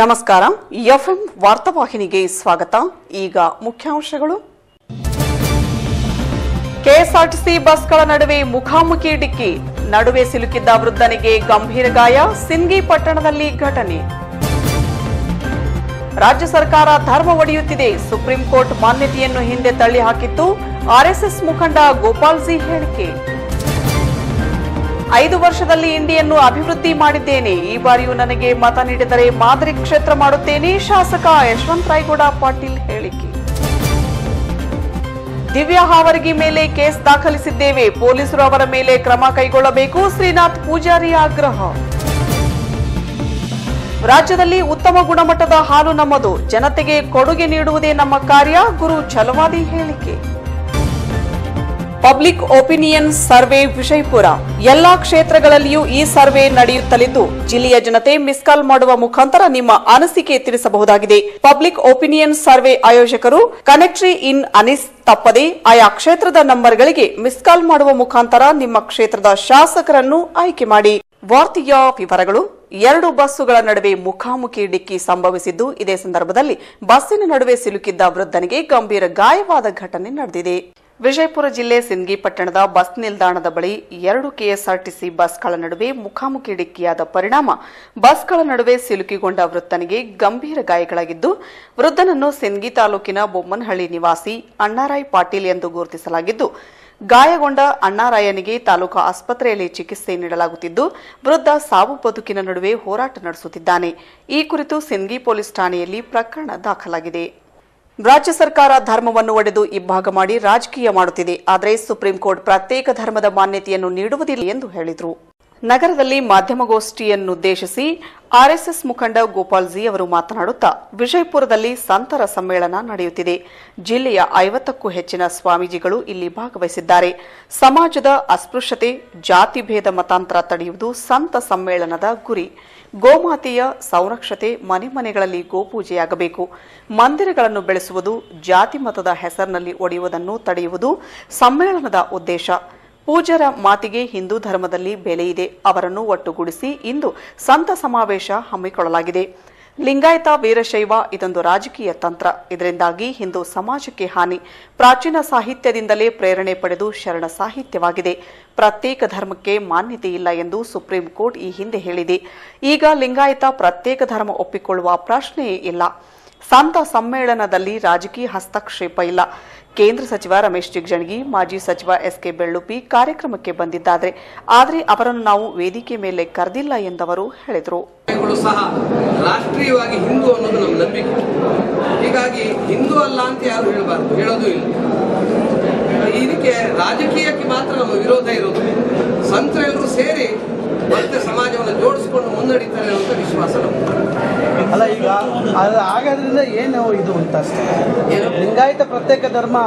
ನಮಸ್ಕಾರ. ಎಫ್ಎಂ ವಾರ್ತಾವಾಹಿನಿಗೆ ಸ್ವಾಗತ. ಈಗ ಮುಖ್ಯಾಂಶಗಳು. ಕೆಎಸ್ಆರ್ಟಿಸಿ ಬಸ್ಗಳ ನಡುವೆ ಮುಖಾಮುಖಿ ಡಿಕ್ಕಿ. ನಡುವೆ ಸಿಲುಕಿದ್ದ ವೃದ್ಧನಿಗೆ ಗಂಭೀರ ಗಾಯ. ಸಿಂಗಿ ಪಟ್ಟಣದಲ್ಲಿ ಘಟನೆ. ರಾಜ್ಯ ಸರ್ಕಾರ ಧರ್ಮ ಒಡೆಯುತ್ತಿದೆ. ಸುಪ್ರೀಂ ಕೋರ್ಟ್ ಮಾನ್ಯತೆಯನ್ನು ಹಿಂದೆ ತಳ್ಳಿ ಹಾಕಿತ್ತು ಆರ್ಎಸ್ಎಸ್ ಮುಖಂಡ ಗೋಪಾಲ್ ಸಿ ಹೇಳಿಕೆ. ಐದು ವರ್ಷದಲ್ಲಿ ಇಂಡಿಯನ್ನು ಅಭಿವೃದ್ಧಿ ಮಾಡಿದ್ದೇನೆ. ಈ ಬಾರಿಯೂ ನನಗೆ ಮತ ನೀಡಿದರೆ ಮಾದರಿ ಕ್ಷೇತ್ರ ಮಾಡುತ್ತೇನೆ. ಶಾಸಕ ಯಶವಂತ ರಾಯ್ಗೌಡ ಪಾಟೀಲ್ ಹೇಳಿಕೆ. ದಿವ್ಯಾ ಹಾವರಿಗಿ ಮೇಲೆ ಕೇಸ್ ದಾಖಲಿಸಿದ್ದೇವೆ. ಪೊಲೀಸರು ಅವರ ಮೇಲೆ ಕ್ರಮ ಕೈಗೊಳ್ಳಬೇಕು. ಶ್ರೀನಾಥ್ ಪೂಜಾರಿ ಆಗ್ರಹ. ರಾಜ್ಯದಲ್ಲಿ ಉತ್ತಮ ಗುಣಮಟ್ಟದ ಹಾಲು ನಮ್ಮದು ಜನತೆಗೆ ಕೊಡುಗೆ ನೀಡುವುದೇ ನಮ್ಮ ಕಾರ್ಯ. ಗುರು ಛಲವಾದಿ ಹೇಳಿಕೆ. Public opinion survey Vijayapura. ಎಲ್ಲಾ ಕ್ಷೇತ್ರಗಳಲ್ಲಿಯೂ ಈ ಸರ್ವೆ ನಡೆಯುತ್ತಲಿದ್ದು, ಜಿಲ್ಲೆಯ ಜನತೆ ಮಿಸ್ ಕಾಲ್ ಮಾಡುವ ಮುಖಾಂತರ ನಿಮ್ಮ ಅನಿಸಿಕೆ ತಿಳಿಸಬಹುದಾಗಿದೆ. ಪಬ್ಲಿಕ್ ಒಪಿನಿಯನ್ ಸರ್ವೆ ಆಯೋಜಕರು ಕನೆಕ್ಟ್ರಿ ಇನ್ ಅನಿಸ್ ತಪ್ಪದೆ ಆಯಾ ಕ್ಷೇತ್ರದ ನಂಬರ್ಗಳಿಗೆ ಮಿಸ್ ಕಾಲ್ ಮಾಡುವ ಮುಖಾಂತರ ನಿಮ್ಮ ಕ್ಷೇತ್ರದ ಶಾಸಕರನ್ನು ಆಯ್ಕೆ ಮಾಡಿ. ವಾರ್ತೆಯ ವಿವರಗಳು, ಎರಡು ಬಸ್ಸುಗಳ ನಡುವೆ ಮುಖಾಮುಖಿ ಡಿಕ್ಕಿ ಸಂಭವಿಸಿದ್ದು, ಇದೇ ಸಂದರ್ಭದಲ್ಲಿ ಬಸ್ಸಿನ ನಡುವೆ ಸಿಲುಕಿದ್ದ ವೃದ್ಧನಿಗೆ ಗಂಭೀರ ಗಾಯವಾದ ಘಟನೆ ನಡೆದಿದೆ. ವಿಜಯಪುರ ಜಿಲ್ಲೆ ಸಿಂಗಿ ಪಟ್ಟಣದ ಬಸ್ ನಿಲ್ದಾಣದ ಬಳಿ ಎರಡು ಕೆಎಸ್ಆರ್ಟಿಸಿ ಬಸ್ಗಳ ನಡುವೆ ಮುಖಾಮುಖಿ ಡಿಕ್ಕಿಯಾದ ಪರಿಣಾಮ ಬಸ್ಗಳ ನಡುವೆ ಸಿಲುಕಿಗೊಂಡ ವೃತ್ತನಿಗೆ ಗಂಭೀರ ಗಾಯಗಳಾಗಿದ್ದು, ವೃದ್ಧನನ್ನು ಸಿಂಗಿ ತಾಲೂಕಿನ ಬೊಮ್ಮನಹಳ್ಳಿ ನಿವಾಸಿ ಅಣ್ಣಾರಾಯ್ ಪಾಟೀಲ್ ಎಂದು ಗುರುತಿಸಲಾಗಿದ್ದು, ಗಾಯಗೊಂಡ ಅಣ್ಣಾರಾಯನಿಗೆ ತಾಲೂಕು ಆಸ್ಪತ್ರೆಯಲ್ಲಿ ಚಿಕಿತ್ಸೆ ನೀಡಲಾಗುತ್ತಿದ್ದು, ವೃದ್ಧ ಸಾವು ಬದುಕಿನ ನಡುವೆ ಹೋರಾಟ ನಡೆಸುತ್ತಿದ್ದಾನೆ. ಈ ಕುರಿತು ಸಿಂಗಿ ಪೊಲೀಸ್ ಠಾಣೆಯಲ್ಲಿ ಪ್ರಕರಣ ದಾಖಲಾಗಿದೆ. ರಾಜ್ಯ ಸರ್ಕಾರ ಧರ್ಮವನ್ನು ಒಡೆದು ಇಬ್ಬಾಗ ಮಾಡಿ ರಾಜಕೀಯ ಮಾಡುತ್ತಿದೆ. ಆದರೆ ಸುಪ್ರೀಂ ಕೋರ್ಟ್ ಪ್ರತ್ಯೇಕ ಧರ್ಮದ ಮಾನ್ಯತೆಯನ್ನು ನೀಡುವುದಿಲ್ಲ ಎಂದು ಹೇಳಿದರು. ನಗರದಲ್ಲಿ ಮಾಧ್ಯಮಗೋಷ್ಠಿಯನ್ನುದ್ದೇಶಿಸಿ ಆರ್ಎಸ್ಎಸ್ ಮುಖಂಡ ಗೋಪಾಲ್ ಜಿ ಅವರು ಮಾತನಾಡುತ್ತಾ, ವಿಜಯಪುರದಲ್ಲಿ ಸಂತರ ಸಮ್ಮೇಳನ ನಡೆಯುತ್ತಿದೆ. ಜಿಲ್ಲೆಯ ಐವತ್ತಕ್ಕೂ ಹೆಚ್ಚಿನ ಸ್ವಾಮೀಜಿಗಳು ಇಲ್ಲಿ ಭಾಗವಹಿಸಿದ್ದಾರೆ. ಸಮಾಜದ ಅಸ್ಪೃಶ್ಯತೆ, ಜಾತಿ ಭೇದ ಮತಾಂತರ ತಡೆಯುವುದು ಸಂತ ಸಮ್ಮೇಳನದ ಗುರಿ. ಗೋಮಾತೆಯ ಸಂರಕ್ಷತೆ ಮನೆ ಮನೆಗಳಲ್ಲಿ ಗೋಪೂಜೆಯಾಗಬೇಕು. ಮಂದಿರಗಳನ್ನು ಬೆಳೆಸುವುದು ಜಾತಿ ಮತದ ಹೆಸರಿನಲ್ಲಿ ಒಡೆಯುವುದನ್ನು ತಡೆಯುವುದು ಸಮ್ಮೇಳನದ ಉದ್ದೇಶ. ಪೂಜರ ಮಾತಿಗೆ ಹಿಂದೂ ಧರ್ಮದಲ್ಲಿ ಬೆಲೆ ಇದೆ. ಅವರನ್ನು ಒಟ್ಟುಗೂಡಿಸಿ ಇಂದು ಸಂತ ಸಮಾವೇಶ ಹಮ್ಮಿಕೊಳ್ಳಲಾಗಿದೆ. ಲಿಂಗಾಯತ ವೀರಶೈವ ಇದೊಂದು ರಾಜಕೀಯ ತಂತ್ರ. ಇದರಿಂದಾಗಿ ಹಿಂದೂ ಸಮಾಜಕ್ಕೆ ಹಾನಿ. ಪ್ರಾಚೀನ ಸಾಹಿತ್ಯದಿಂದಲೇ ಪ್ರೇರಣೆ ಪಡೆದು ಶರಣ ಸಾಹಿತ್ಯವಾಗಿದೆ. ಪ್ರತ್ಯೇಕ ಧರ್ಮಕ್ಕೆ ಮಾನ್ಯತೆ ಇಲ್ಲ ಎಂದು ಸುಪ್ರೀಂ ಕೋರ್ಟ್ ಈ ಹಿಂದೆ ಹೇಳಿದೆ. ಈಗ ಲಿಂಗಾಯತ ಪ್ರತ್ಯೇಕ ಧರ್ಮ ಒಪ್ಪಿಕೊಳ್ಳುವ ಪ್ರಶ್ನೆಯೇ ಇಲ್ಲ. ಸಂತ ಸಮ್ಮೇಳನದಲ್ಲಿ ರಾಜಕೀಯ ಹಸ್ತಕ್ಷೇಪ ಇಲ್ಲ. ಕೇಂದ್ರ ಸಚಿವ ರಮೇಶ್ ಜಿಗಜಿಣಗಿ ಮಾಜಿ ಸಚಿವ ಎಸ್ಕೆ ಬೆಳ್ಳುಪಿ ಕಾರ್ಯಕ್ರಮಕ್ಕೆ ಬಂದಿದ್ದಾರೆ. ಆದರೆ ಅವರನ್ನು ನಾವು ವೇದಿಕೆ ಮೇಲೆ ಕರೆದಿಲ್ಲ ಎಂದವರು ಹೇಳಿದರು. ಸಹ ರಾಷ್ಟ್ರೀಯವಾಗಿ ಹಿಂದೂ ಅನ್ನೋದು ನಮ್ಮ ನಂಬಿಕೆ. ಹೀಗಾಗಿ ಹಿಂದೂ ಅಲ್ಲ ಅಂತ ಯಾರು ಹೇಳಬಾರ್ದು, ಹೇಳೋದು ಇಲ್ಲ. ಇದಕ್ಕೆ ರಾಜಕೀಯಕ್ಕೆ ಮಾತ್ರ ವಿರೋಧ ಇರೋದು. ಸಂತರೆಲ್ಲರೂ ಸೇರಿ ಮತ್ತೆ ಸಮಾಜವನ್ನು ಜೋಡಿಸಿಕೊಂಡು ಮುನ್ನಡೀತಾರೆ ಅಂತ ವಿಶ್ವಾಸ ಅಲ್ಲ ಈಗ ಆಗೋದ್ರಿಂದ ಏನು ಇದು ಅಂತ ಅಷ್ಟೇ? ಲಿಂಗಾಯತ ಪ್ರತ್ಯೇಕ ಧರ್ಮ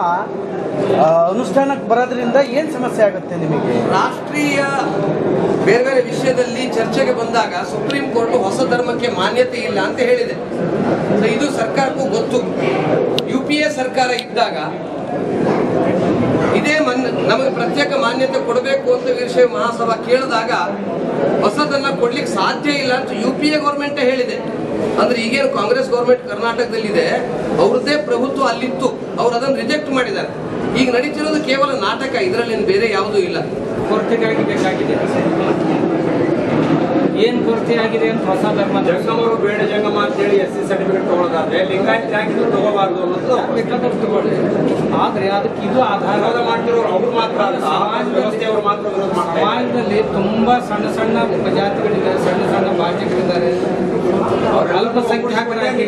ಅನುಷ್ಠಾನಕ್ಕೆ ಬರೋದ್ರಿಂದ ಏನು ಸಮಸ್ಯೆ ಆಗುತ್ತೆ ನಿಮಗೆ? ರಾಷ್ಟ್ರೀಯ ಬೇರೆ ಬೇರೆ ವಿಷಯದಲ್ಲಿ ಚರ್ಚೆಗೆ ಬಂದಾಗ ಸುಪ್ರೀಂ ಕೋರ್ಟ್ ಹೊಸ ಧರ್ಮಕ್ಕೆ ಮಾನ್ಯತೆ ಇಲ್ಲ ಅಂತ ಹೇಳಿದೆ. ಇದು ಸರ್ಕಾರಕ್ಕೂ ಗೊತ್ತು. ಯು ಪಿ ಎ ಸರ್ಕಾರ ಇದ್ದಾಗ ಇದೇ ಮನ್, ನಮಗೆ ಪ್ರತ್ಯೇಕ ಮಾನ್ಯತೆ ಕೊಡಬೇಕು ಅಂತ ವಿಷಯ ಮಹಾಸಭಾ ಕೇಳಿದಾಗ ಹೊಸದನ್ನ ಕೊಡ್ಲಿಕ್ಕೆ ಸಾಧ್ಯ ಇಲ್ಲ ಅಂತ ಯು ಪಿ ಎ ಗೌರ್ಮೆಂಟೇ ಹೇಳಿದೆ. ಅಂದ್ರೆ ಈಗೇನು ಕಾಂಗ್ರೆಸ್ ಗೌರ್ಮೆಂಟ್ ಕರ್ನಾಟಕದಲ್ಲಿದೆ, ಅವ್ರದ್ದೇ ಪ್ರಭುತ್ವ ಅಲ್ಲಿತ್ತು, ಅವ್ರು ಅದನ್ನು ರಿಜೆಕ್ಟ್ ಮಾಡಿದ್ದಾರೆ. ಈಗ ನಡೀತಿರೋದು ಕೇವಲ ನಾಟಕ ಇದರಲ್ಲಿ ಬೇರೆ ಯಾವುದೂ ಇಲ್ಲ. ಕೊರತೆಗಾಗಿ ಬೇಕಾಗಿದೆ. ಏನ್ ಕೊರತೆ ಆಗಿದೆ ಅಂತ ಹೊಸ ಧರ್ಮ ಜಂಗಮರು ಬೇಡ ಜಂಗಮ ಅಂತೇಳಿ ಎಸ್ ಸಿ ಸರ್ಟಿಫಿಕೇಟ್ ತಗೊಳ್ಳೋದಾದ್ರೆ ಲಿಂಗಾಯತ್ ಯಾಕೆ ತಗೋಬಾರ್ದು ಅನ್ನೋದು ಬೇಕಾದಷ್ಟು ತಗೊಳ್ಳಿ ಆದ್ರೆ ಅದಕ್ಕೆ ಇದು ಆಧಾರ. ಮಾಡ್ತಿರೋರು ಅವ್ರು ಮಾತ್ರ ಸಮಾಜ ವ್ಯವಸ್ಥೆಯವರು ಮಾತ್ರ ಸಮಾಜದಲ್ಲಿ ತುಂಬಾ ಸಣ್ಣ ಸಣ್ಣ ಜಾತಿಗಳಿದ್ದಾರೆ ಸಣ್ಣ ಸಣ್ಣ ಭಾಷಿಕರಿದ್ದಾರೆ. ಅವ್ರು ಅಲ್ಪಸಂಖ್ಯಾತರಾಗಿ